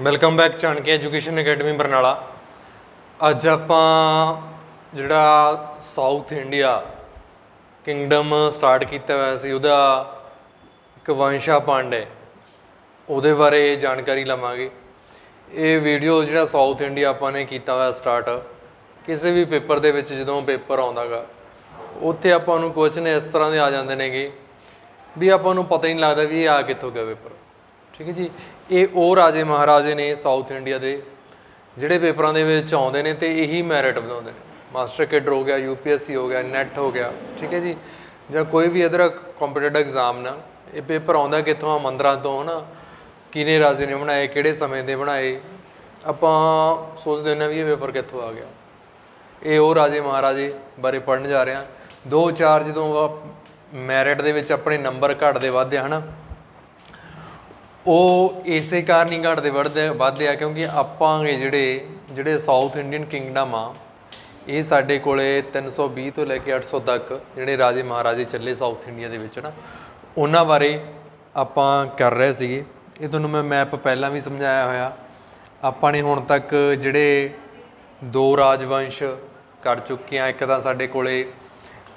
Welcome back Chanakya education academy Barnala ਅੱਜ ਆਪਾਂ ਜਿਹੜਾ ਸਾਊਥ ਇੰਡੀਆ ਕਿੰਗਡਮ ਸਟਾਰਟ ਕੀਤਾ ਹੋਇਆ ਸੀ, ਉਹਦਾ ਇੱਕ ਵੰਸ਼ਾ ਪਾਂਡੇ, ਉਹਦੇ ਬਾਰੇ ਜਾਣਕਾਰੀ ਲਵਾਂਗੇ। ਇਹ ਵੀਡੀਓ ਜਿਹੜਾ ਸਾਊਥ ਇੰਡੀਆ ਆਪਾਂ ਨੇ ਕੀਤਾ ਹੋਇਆ ਸਟਾਰਟ ਕਿਸੇ ਵੀ ਪੇਪਰ ਦੇ ਵਿੱਚ ਜਦੋਂ ਪੇਪਰ ਆਉਂਦਾਗਾ, ਉੱਥੇ ਆਪਾਂ ਨੂੰ ਕੁਐਸਚਨ ਇਸ ਤਰ੍ਹਾਂ ਦੇ ਆ ਜਾਂਦੇ ਨੇਗੇ ਵੀ ਆਪਾਂ ਨੂੰ ਪਤਾ ਹੀ ਨਹੀਂ ਲੱਗਦਾ ਵੀ ਇਹ ਆ ਕਿੱਥੋਂ ਗਿਆ ਪੇਪਰ ਠੀਕ ਹੈ ਜੀ? ਇਹ ਉਹ ਰਾਜੇ ਮਹਾਰਾਜੇ ਨੇ ਸਾਊਥ ਇੰਡੀਆ ਦੇ ਜਿਹੜੇ ਪੇਪਰਾਂ ਦੇ ਵਿੱਚ ਆਉਂਦੇ ਨੇ ਤੇ ਇਹੀ ਮੈਰਿਟ ਵਧਾਉਂਦੇ ਨੇ। ਮਾਸਟਰ ਕੇਡਰ ਹੋ ਗਿਆ ਯੂਪੀਐਸਸੀ ਹੋ ਗਿਆ ਨੈਟ ਹੋ ਗਿਆ ਠੀਕ ਹੈ ਜੀ? ਜਾਂ ਕੋਈ ਵੀ ਅਦਰ ਕੰਪੀਟੀਟਿਵ ਐਗਜ਼ਾਮ ਨਾ ਇਹ ਪੇਪਰ ਆਉਂਦਾ ਕਿੱਥੋਂ ਆ? ਮੰਦਰਾਂ ਤੋਂ ਹਨਾ? ਕਿਹਨੇ ਰਾਜੇ ਨੇ ਬਣਾਏ ਕਿਹੜੇ ਸਮੇਂ ਦੇ ਬਣਾਏ? ਆਪਾਂ ਸੋਚਦੇ ਹੁੰਦੇ ਹਾਂ ਵੀ ਇਹ ਪੇਪਰ ਕਿੱਥੋਂ ਆ ਗਿਆ। ਇਹ ਉਹ ਰਾਜੇ ਮਹਾਰਾਜੇ ਬਾਰੇ ਪੜਨ ਜਾ ਰਹੇ ਹਾਂ। ਦੋ ਚਾਰ ਜਦੋਂ ਮੈਰਿਟ ਦੇ ਵਿੱਚ ਆਪਣੇ ਨੰਬਰ ਘਟਦੇ ਵੱਧਦੇ ਆ, ਹਨਾ? ਉਹ ਇਸੇ ਕਾਰਨ ਹੀ ਘਟਦੇ ਵੱਧਦੇ ਵੱਧਦੇ ਆ, ਕਿਉਂਕਿ ਆਪਾਂ ਜਿਹੜੇ ਜਿਹੜੇ ਸਾਊਥ ਇੰਡੀਅਨ ਕਿੰਗਡਮ ਆ, ਇਹ ਸਾਡੇ ਕੋਲੇ 320 ਤੋਂ ਲੈ ਕੇ 800 ਤੱਕ ਜਿਹੜੇ ਰਾਜੇ ਮਹਾਰਾਜੇ ਚੱਲੇ ਸਾਊਥ ਇੰਡੀਆ ਦੇ ਵਿੱਚ ਨਾ, ਉਹਨਾਂ ਬਾਰੇ ਆਪਾਂ ਕਰ ਰਹੇ ਸੀਗੇ। ਇਹ ਤੁਹਾਨੂੰ ਮੈਂ ਮੈਪ ਪਹਿਲਾਂ ਵੀ ਸਮਝਾਇਆ ਹੋਇਆ। ਆਪਾਂ ਨੇ ਹੁਣ ਤੱਕ ਜਿਹੜੇ ਦੋ ਰਾਜਵੰਸ਼ ਕਰ ਚੁੱਕੇ ਆ, ਇੱਕ ਤਾਂ ਸਾਡੇ ਕੋਲੇ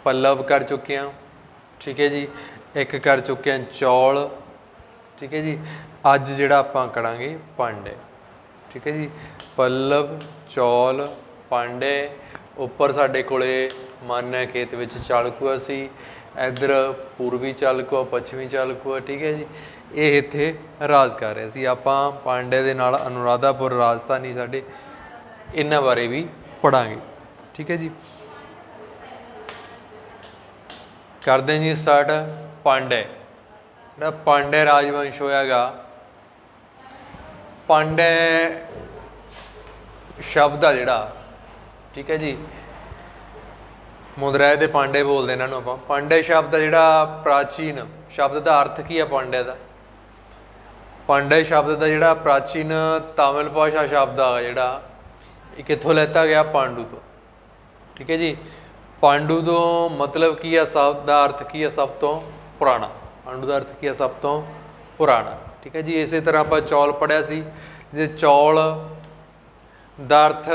ਪੱਲਵ ਕਰ ਚੁੱਕੇ ਆ, ਠੀਕ ਹੈ ਜੀ। ਇੱਕ ਕਰ ਚੁੱਕੇ ਆ ਚੌਲ ਠੀਕ ਹੈ ਜੀ। ਅੱਜ ਜਿਹੜਾ ਆਪਾਂ ਕਰਾਂਗੇ ਪਾਂਡੇ ਠੀਕ ਹੈ ਜੀ। ਪੱਲਵ, ਚੌਲ ਪਾਂਡੇ ਉੱਪਰ ਸਾਡੇ ਕੋਲੇ ਮਾਨਿਆ ਖੇਤ ਵਿੱਚ ਚਾਲਕੂਆ ਸੀ। ਇਧਰ ਪੂਰਬੀ ਚਾਲਕੂਆ ਪੱਛਮੀ ਚਾਲਕੂਆ ਠੀਕ ਹੈ ਜੀ। ਇਹ ਇੱਥੇ ਰਾਜ ਕਰ ਰਿਹਾ ਸੀ। ਆਪਾਂ ਪਾਂਡੇ ਦੇ ਨਾਲ ਅਨੁਰਾਧਾਪੁਰ ਰਾਜਧਾਨੀ ਸਾਡੇ ਇਹਨਾਂ ਬਾਰੇ ਵੀ ਪੜਾਂਗੇ ਠੀਕ ਹੈ ਜੀ। ਕਰਦੇ ਜੀ ਸਟਾਰਟ ਪਾਂਡੇ ਜਿਹੜਾ ਪਾਂਡੇ ਰਾਜਵੰਸ਼ ਹੋਇਆਗਾ, ਪਾਂਡੇ ਸ਼ਬਦ ਆ ਜਿਹੜਾ, ਠੀਕ ਹੈ ਜੀ। ਮੁਦਰਾਏ ਦੇ ਪਾਂਡੇ ਬੋਲਦੇ ਇਹਨਾਂ ਨੂੰ ਆਪਾਂ। ਪਾਂਡੇ ਸ਼ਬਦ ਆ ਜਿਹੜਾ ਪ੍ਰਾਚੀਨ, ਸ਼ਬਦ ਦਾ ਅਰਥ ਕੀ ਆ ਪਾਂਡੇ ਦਾ? ਪਾਂਡੇ ਸ਼ਬਦ ਦਾ ਜਿਹੜਾ ਪ੍ਰਾਚੀਨ ਤਾਮਿਲ ਭਾਸ਼ਾ ਸ਼ਬਦ ਆ ਜਿਹੜਾ, ਇਹ ਕਿੱਥੋਂ ਲੈਤਾ ਗਿਆ? ਪਾਂਡੂ ਤੋਂ। ਠੀਕ ਹੈ ਜੀ। ਪਾਂਡੂ ਤੋਂ ਮਤਲਬ ਕੀ ਆ? ਸ਼ਬਦ ਦਾ ਅਰਥ ਕੀ ਆ? ਸਭ ਤੋਂ ਪੁਰਾਣਾ। ਪਾਂਡੂ ਦਾ ਅਰਥ ਕੀ ਹੈ ਸਭ ਤੋਂ ਪੁਰਾਣਾ ਠੀਕ ਹੈ ਜੀ ਇਸੇ ਤਰ੍ਹਾਂ ਆਪਾਂ ਚੌਲ ਪੜਿਆ ਸੀ ਜੇ ਚੌਲ ਦਾ ਅਰਥ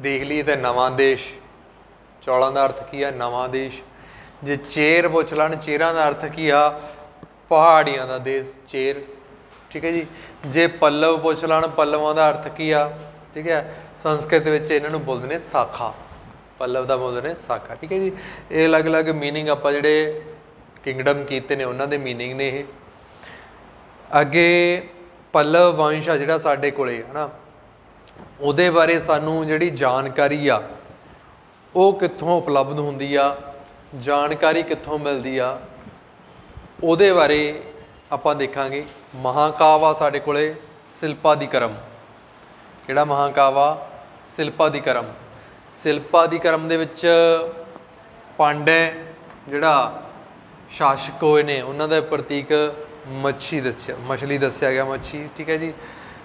ਦੇਖ ਲਈ ਤੇ ਨਵਾਂ ਦੇਸ਼ ਚੌਲਾਂ ਦਾ ਅਰਥ ਕੀ ਹੈ ਨਵਾਂ ਦੇਸ਼ ਜੇ ਚੇਰ ਪੁੱਛ ਲੈਣ ਚੇਰਾਂ ਦਾ ਅਰਥ ਕੀ ਆ ਪਹਾੜੀਆਂ ਦਾ ਦੇਸ਼ ਚੇਰ ਠੀਕ ਹੈ ਜੀ ਜੇ ਪੱਲਵ ਪੁੱਛ ਲੈਣ ਪੱਲਵਾਂ ਦਾ ਅਰਥ ਕੀ ਆ ਠੀਕ ਹੈ ਸੰਸਕ੍ਰਿਤ ਵਿੱਚ ਇਹਨਾਂ ਨੂੰ ਬੋਲਦੇ ਨੇ ਸਾਖਾ ਪੱਲਵ ਦਾ ਬੋਲਦੇ ਨੇ ਸਾਖਾ ਠੀਕ ਹੈ ਜੀ ਇਹ ਅਲੱਗ-ਅਲੱਗ मीनिंग ਆਪਾਂ ਜਿਹੜੇ ਕਿੰਗਡਮ ਕੀਤੇ ਨੇ ਉਹਨਾਂ ਦੇ मीनिंग ਨੇ ਇਹ ਅੱਗੇ ਪੱਲਵ ਵੰਸ਼ ਆ ਜਿਹੜਾ ਸਾਡੇ ਕੋਲੇ ਹਨਾ ਉਹਦੇ ਬਾਰੇ ਸਾਨੂੰ ਜਿਹੜੀ ਜਾਣਕਾਰੀ ਆ ਉਹ ਕਿੱਥੋਂ ਉਪਲਬਧ ਹੁੰਦੀ ਆ ਜਾਣਕਾਰੀ ਕਿੱਥੋਂ ਮਿਲਦੀ ਆ ਉਹਦੇ ਬਾਰੇ ਆਪਾਂ ਦੇਖਾਂਗੇ ਮਹਾਕਾਵਾ ਸਾਡੇ ਕੋਲੇ ਸਿਲਪਾਦੀਕਰਮ ਕਿਹੜਾ ਮਹਾਕਾਵਾ ਸਿਲਪਾਦੀਕਰਮ ਸਿਲਪਾਦੀਕਰਮ ਦੇ ਵਿੱਚ ਪਾਂਡੇ ਜਿਹੜਾ ਸ਼ਾਸਕ ਹੋਏ ਨੇ ਉਹਨਾਂ ਦਾ ਪ੍ਰਤੀਕ ਮੱਛੀ ਦੱਸਿਆ, ਮਛਲੀ ਦੱਸਿਆ ਗਿਆ ਮੱਛੀ, ਠੀਕ ਹੈ ਜੀ।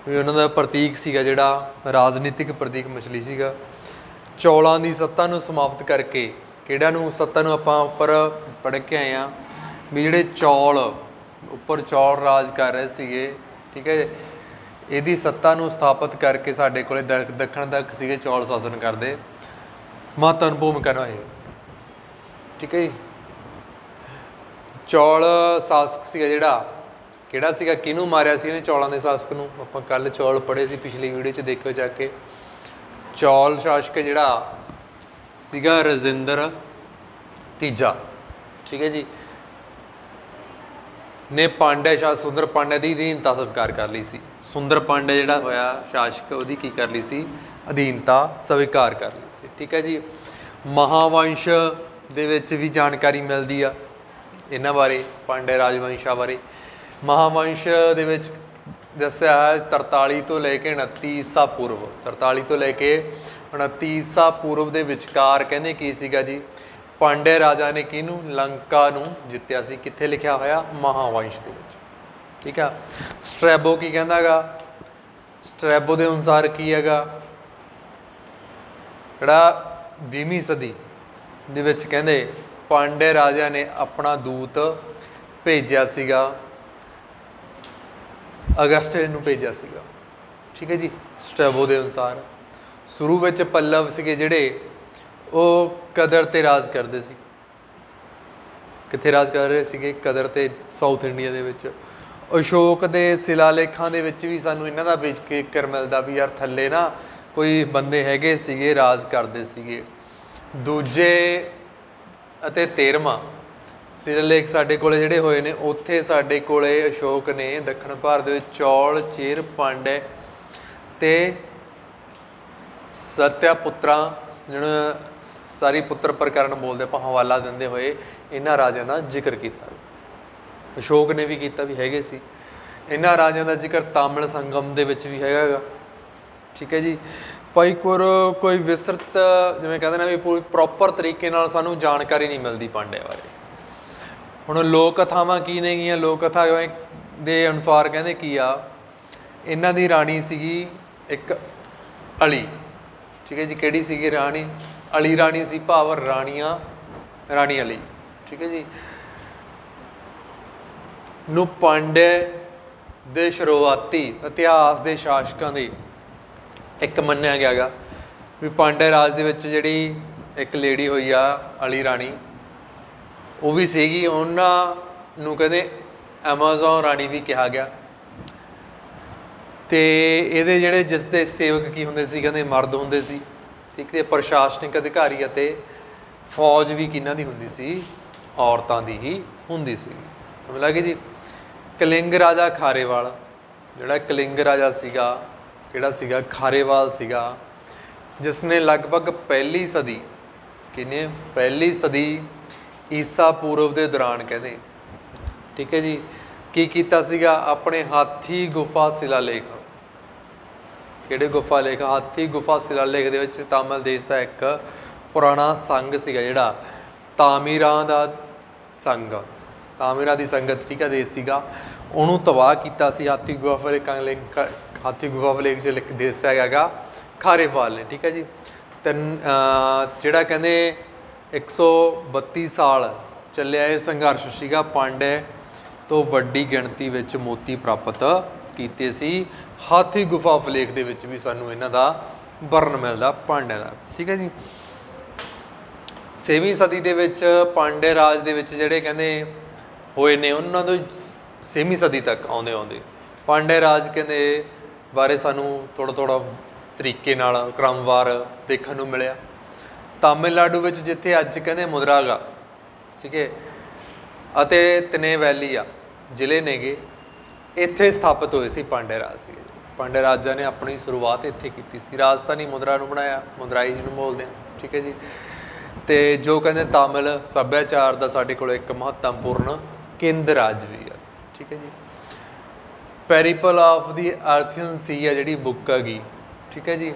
ਵੀ ਉਹਨਾਂ ਦਾ ਪ੍ਰਤੀਕ ਸੀਗਾ ਜਿਹੜਾ ਰਾਜਨੀਤਿਕ ਪ੍ਰਤੀਕ ਮਛਲੀ ਸੀਗਾ। ਚੌਲਾਂ ਦੀ ਸੱਤਾ ਨੂੰ ਸਮਾਪਤ ਕਰਕੇ ਕਿਹੜਾ ਨੂੰ, ਸੱਤਾ ਨੂੰ ਆਪਾਂ ਉੱਪਰ ਪੜ੍ਹ ਕੇ ਆਏ ਆ ਵੀ ਜਿਹੜੇ ਚੌਲ, ਉੱਪਰ ਚੌਲ ਰਾਜ ਕਰ ਰਹੇ ਸੀਗੇ, ਠੀਕ ਹੈ ਇਹਦੀ ਸੱਤਾ ਨੂੰ ਸਥਾਪਿਤ ਕਰਕੇ ਸਾਡੇ ਕੋਲੇ ਦ- ਦੱਖਣ ਤੱਕ ਸੀਗੇ ਚੌਲ ਸ਼ਾਸਨ ਕਰਦੇ। ਮਹੱਤਵਪੂਰਨ ਭੂਮਿਕਾ ਨਿਭਾਈ ਠੀਕ ਹੈ ਜੀ। ਚੌਲ ਸ਼ਾਸਕ ਸੀਗਾ ਜਿਹੜਾ। ਕਿਹੜਾ ਸੀਗਾ? ਕਿਹਨੂੰ ਮਾਰਿਆ ਸੀ ਇਹਨੇ ਚੌਲਾਂ ਦੇ ਸ਼ਾਸਕ ਨੂੰ? ਆਪਾਂ ਕੱਲ ਚੌਲ ਪੜ੍ਹੇ ਸੀ ਪਿਛਲੀ ਵੀਡੀਓ 'ਚ, ਦੇਖਿਓ ਜਾ ਕੇ। ਚੌਲ ਸ਼ਾਸਕ ਜਿਹੜਾ ਸੀਗਾ ਰਜਿੰਦਰ ਤੀਜਾ। ਠੀਕ ਹੈ ਜੀ। ਨੇ ਪਾਂਡੇ ਸ਼ਾਹ ਸੁੰਦਰ ਪਾਂਡੇ ਦੀ ਅਧੀਨਤਾ ਸਵੀਕਾਰ ਕਰ ਲਈ ਸੀ। ਸੁੰਦਰ ਪਾਂਡੇ ਜਿਹੜਾ ਹੋਇਆ ਸ਼ਾਸਕ, ਉਹਦੀ ਕੀ ਕਰ ਲਈ ਸੀ? ਅਧੀਨਤਾ ਸਵੀਕਾਰ ਕਰ ਲਈ ਸੀ। ਠੀਕ ਹੈ ਜੀ। ਮਹਾਵੰਸ਼ ਦੇ ਵਿੱਚ ਵੀ ਜਾਣਕਾਰੀ ਮਿਲਦੀ ਆ। ਇਹਨਾਂ ਬਾਰੇ ਪਾਂਡੇ ਰਾਜਵੰਸ਼ਾਂ ਬਾਰੇ। ਮਹਾਵੰਸ਼ ਦੇ ਵਿੱਚ ਦੱਸਿਆ ਹੈ 43 ਤੋਂ ਲੈ ਕੇ 29 ਈਸਾ ਪੂਰਵ। 43 ਤੋਂ ਲੈ ਕੇ 29 ਈਸਾ ਪੂਰਵ ਦੇ ਵਿਚਕਾਰ ਕਹਿੰਦੇ ਕੀ ਸੀਗਾ ਜੀ? ਪਾਂਡੇ ਰਾਜਾ ਨੇ ਕਿਹਨੂੰ? ਲੰਕਾ ਨੂੰ ਜਿੱਤਿਆ ਸੀ। ਕਿੱਥੇ ਲਿਖਿਆ ਹੋਇਆ? ਮਹਾਵੰਸ਼ ਦੇ ਵਿੱਚ। ਠੀਕ ਆ? ਸਟ੍ਰੈਬੋ ਕੀ ਕਹਿੰਦਾਗਾ ਸਟ੍ਰੈਬੋ ਦੇ ਅਨੁਸਾਰ ਕੀ ਹੈਗਾ? ਜਿਹੜਾ 20ਵੀਂ ਸਦੀ ਦੇ ਵਿੱਚ ਕਹਿੰਦੇ ਪਾਂਡੇ ਰਾਜਾ ਨੇ ਆਪਣਾ ਦੂਤ ਭੇਜਿਆ ਸੀਗਾ। ਅਗਸਟ ਨੂੰ ਭੇਜਿਆ ਸੀਗਾ। ਠੀਕ ਹੈ ਜੀ, ਸਟੈਬੋ ਦੇ ਅਨੁਸਾਰ। ਸ਼ੁਰੂ ਵਿੱਚ ਪੱਲਵ ਸੀਗੇ ਜਿਹੜੇ, ਉਹ ਕਦਰ ਤੇ ਰਾਜ ਕਰਦੇ ਸੀ। ਕਿੱਥੇ ਰਾਜ ਕਰ ਰਹੇ ਸੀਗੇ? ਕਦਰ ਤੇ ਸਾਊਥ ਇੰਡੀਆ ਦੇ ਵਿੱਚ। ਅਸ਼ੋਕ ਦੇ ਸਿਲਾਲੇਖਾਂ ਦੇ ਵਿੱਚ ਵੀ ਸਾਨੂੰ ਇਹਨਾਂ ਦਾ ਵਿੱਚ ਜ਼ਿਕਰ ਮਿਲਦਾ ਵੀ ਯਾਰ ਥੱਲੇ ਨਾ ਕੋਈ ਬੰਦੇ ਹੈਗੇ ਸੀਗੇ, ਰਾਜ ਕਰਦੇ ਸੀਗੇ। ਦੂਜੇ ਅਤੇ 13ਵਾਂ ਸਿਰਲੇਖ ਸਾਡੇ ਕੋਲੇ ਜਿਹੜੇ ਹੋਏ ਨੇ, ਉੱਥੇ ਸਾਡੇ ਕੋਲੇ ਅਸ਼ੋਕ ਨੇ ਦੱਖਣ ਭਾਰਤ ਦੇ ਵਿੱਚ ਚੌਲ, ਚੇਰ, ਪਾਂਡੇ ਤੇ ਸਤਿਆ ਪੁੱਤਰਾਂ ਜਿਹੜਾ ਸਾਰੀ ਪੁੱਤਰ ਪ੍ਰਕਰਨ ਬੋਲਦੇ ਆਪਾਂ, ਹਵਾਲਾ ਦਿੰਦੇ ਹੋਏ ਇਹਨਾਂ ਰਾਜਿਆਂ ਦਾ ਜ਼ਿਕਰ ਕੀਤਾ। ਅਸ਼ੋਕ ਨੇ ਵੀ ਕੀਤਾ ਵੀ ਹੈਗੇ ਸੀ। ਇਹਨਾਂ ਰਾਜਿਆਂ ਦਾ ਜ਼ਿਕਰ ਤਾਮਿਲ ਸੰਗਮ ਦੇ ਵਿੱਚ ਵੀ ਹੈਗਾ ਠੀਕ ਹੈ ਜੀ? ਭਾਈ ਕੋਰ ਕੋਈ ਵਿਸਤ੍ਰਿਤ ਜਿਵੇਂ ਕਹਿੰਦੇ ਨੇ ਵੀ ਪੂਰੀ ਪ੍ਰੋਪਰ ਤਰੀਕੇ ਨਾਲ ਸਾਨੂੰ ਜਾਣਕਾਰੀ ਨਹੀਂ ਮਿਲਦੀ ਪਾਂਡਿਆਂ ਬਾਰੇ। ਹੁਣ ਲੋਕ ਕਥਾਵਾਂ ਕੀ ਨੇਗੀਆਂ? ਲੋਕ ਕਥਾ ਦੇ ਅਨੁਸਾਰ ਕਹਿੰਦੇ ਕੀ ਆ? ਇਹਨਾਂ ਦੀ ਰਾਣੀ ਸੀਗੀ ਇੱਕ ਅਲੀ। ਠੀਕ ਹੈ ਜੀ, ਕਿਹੜੀ ਸੀਗੀ ਰਾਣੀ? ਅਲੀ ਰਾਣੀ ਸੀ ਭਾਵ ਰਾਣੀਆਂ, ਰਾਣੀ ਅਲੀ। ਠੀਕ ਹੈ ਜੀ। ਨੂੰ ਪਾਂਡੇ ਦੇ ਸ਼ੁਰੂਆਤੀ ਇਤਿਹਾਸ ਦੇ ਸ਼ਾਸਕਾਂ ਦੇ ਇੱਕ ਮੰਨਿਆ ਗਿਆ ਗਾ ਵੀ ਪਾਂਡੇ ਰਾਜ ਦੇ ਵਿੱਚ ਜਿਹੜੀ ਇੱਕ ਲੇਡੀ ਹੋਈ ਆ, ਅਲੀ ਰਾਣੀ, ਉਹ ਵੀ ਸੀਗੀ। ਉਹਨਾਂ ਨੂੰ ਕਹਿੰਦੇ ਐਮਾਜ਼ਨ ਰਾਣੀ ਵੀ ਕਿਹਾ ਗਿਆ। ਤੇ ਇਹਦੇ ਜਿਹੜੇ ਜਿਸ ਦੇ ਸੇਵਕ ਕੀ ਹੁੰਦੇ ਸੀ, ਕਹਿੰਦੇ ਮਰਦ ਹੁੰਦੇ ਸੀ। ਠੀਕ ਤੇ ਪ੍ਰਸ਼ਾਸਨਿਕ ਅਧਿਕਾਰੀ ਅਤੇ ਫੌਜ ਵੀ ਕਿਹਨਾਂ ਦੀ ਹੁੰਦੀ ਸੀ? ਔਰਤਾਂ ਦੀ ਹੀ ਹੁੰਦੀ ਸੀ। ਸਮਝ ਲੱਗੇ ਜੀ? ਕਲਿੰਗ ਰਾਜਾ ਖਾਰੇਵਾਲ, ਜਿਹੜਾ ਕਲਿੰਗ ਰਾਜਾ ਸੀਗਾ ਕਿਹੜਾ ਸੀਗਾ? ਖਾਰੇਵਾਲ ਸੀਗਾ ਜਿਸ ਨੇ ਲਗਭਗ ਪਹਿਲੀ ਸਦੀ, ਕਿਨੇ? ਪਹਿਲੀ ਸਦੀ ਈਸਾ ਪੂਰਵ ਦੇ ਦੌਰਾਨ ਕਹਿੰਦੇ। ਠੀਕ ਹੈ ਜੀ। ਕੀ ਕੀਤਾ ਸੀਗਾ? ਆਪਣੇ ਹਾਥੀ ਗੁਫਾ ਸ਼ਿਲਾ ਲੇਖ ਕਿਹੜੇ ਗੁਫਾ ਲੇਖ? ਹਾਥੀ ਗੁਫਾ ਸ਼ਿਲਾ ਲੇਖ ਦੇ ਵਿੱਚ ਤਾਮਿਲ ਦੇਸ਼ ਦਾ ਇੱਕ ਪੁਰਾਣਾ ਸੰਘ ਸੀਗਾ ਜਿਹੜਾ, ਤਾਮੀਰਾਂ ਦਾ ਸੰਘ ਤਾਮੀਰਾਂ ਦੀ ਸੰਗਤ, ਠੀਕ ਹੈ, ਦੇਸ਼ ਸੀਗਾ। ਉਹਨੂੰ ਤਬਾਹ ਕੀਤਾ ਸੀ, ਹਾਥੀ ਗੁਫਾ ਵਾਲੇ ਕੰਗਲੇ ਹਾਥੀ ਗੁਫਾ ਵਾਲੇ ਜਿਹੜਾ ਇੱਕ ਦੇਸ਼ ਹੈਗਾ ਖਾਰੇਵਾਲ ਨੇ, ਠੀਕ ਹੈ ਜੀ? ਤਿੰਨ ਜਿਹੜਾ ਕਹਿੰਦੇ 132 ਸਾਲ ਚੱਲਿਆ ਇਹ ਸੰਘਰਸ਼ ਸੀਗਾ, ਪਾਂਡੇ ਤੋਂ ਵੱਡੀ ਗਿਣਤੀ ਵਿੱਚ ਮੋਤੀ ਪ੍ਰਾਪਤ ਕੀਤੇ ਸੀ। ਹਾਥੀ ਗੁਫਾ ਫਲੇਖ ਦੇ ਵਿੱਚ ਵੀ ਸਾਨੂੰ ਇਹਨਾਂ ਦਾ ਵਰਣ ਮਿਲਦਾ, ਪਾਂਡਿਆਂ ਦਾ, ਠੀਕ ਹੈ ਜੀ? 7ਵੀਂ ਸਦੀ ਦੇ ਵਿੱਚ ਪਾਂਡੇ ਰਾਜ ਦੇ ਵਿੱਚ ਜਿਹੜੇ ਕਹਿੰਦੇ ਹੋਏ ਨੇ, ਉਹਨਾਂ ਦੇ 6ਵੀਂ ਸਦੀ ਤੱਕ ਆਉਂਦੇ ਆਉਂਦੇ। ਪਾਂਡੇ ਰਾਜ ਕਹਿੰਦੇ ਬਾਰੇ ਸਾਨੂੰ ਥੋੜਾ ਥੋੜਾ ਤਰੀਕੇ ਨਾਲ ਕ੍ਰਮਵਾਰ ਦੇਖਣ ਨੂੰ ਮਿਲਿਆ। ਤਾਮਿਲਨਾਡੂ ਵਿੱਚ ਜਿੱਥੇ ਅੱਜ ਕਹਿੰਦੇ ਮੁਦਰਾਗਾ, ਠੀਕ ਹੈ, ਅਤੇ ਤਨੇ ਵੈਲੀ ਆ ਜ਼ਿਲ੍ਹੇ ਨੇਗੇ, ਇੱਥੇ ਸਥਾਪਿਤ ਹੋਏ ਸੀ ਪਾਂਡੇ ਰਾਜ ਸੀ ਪਾਂਡੇ ਰਾਜਾਂ ਨੇ ਆਪਣੀ ਸ਼ੁਰੂਆਤ ਇੱਥੇ ਕੀਤੀ ਸੀ। ਰਾਜਧਾਨੀ ਮੁਦਰਾ ਨੂੰ ਬਣਾਇਆ, ਮੁਦਰਾਈ ਜਿਹਨੂੰ ਬੋਲਦੇ ਆ ਠੀਕ ਹੈ ਜੀ। ਤੇ ਜੋ ਕਹਿੰਦੇ ਤਾਮਿਲ ਸੱਭਿਆਚਾਰ ਦਾ ਸਾਡੇ ਕੋਲ ਇੱਕ ਮਹੱਤਵਪੂਰਨ ਕੇਂਦਰ ਰਾਜ ਵੀ ਆ। ਠੀਕ ਹੈ ਜੀ। ਪੈਰੀਪਲ ਆਫ ਦੀ ਅਰਥਨ ਸੀ ਆ ਜਿਹੜੀ ਬੁੱਕ ਹੈਗੀ, ਠੀਕ ਹੈ ਜੀ।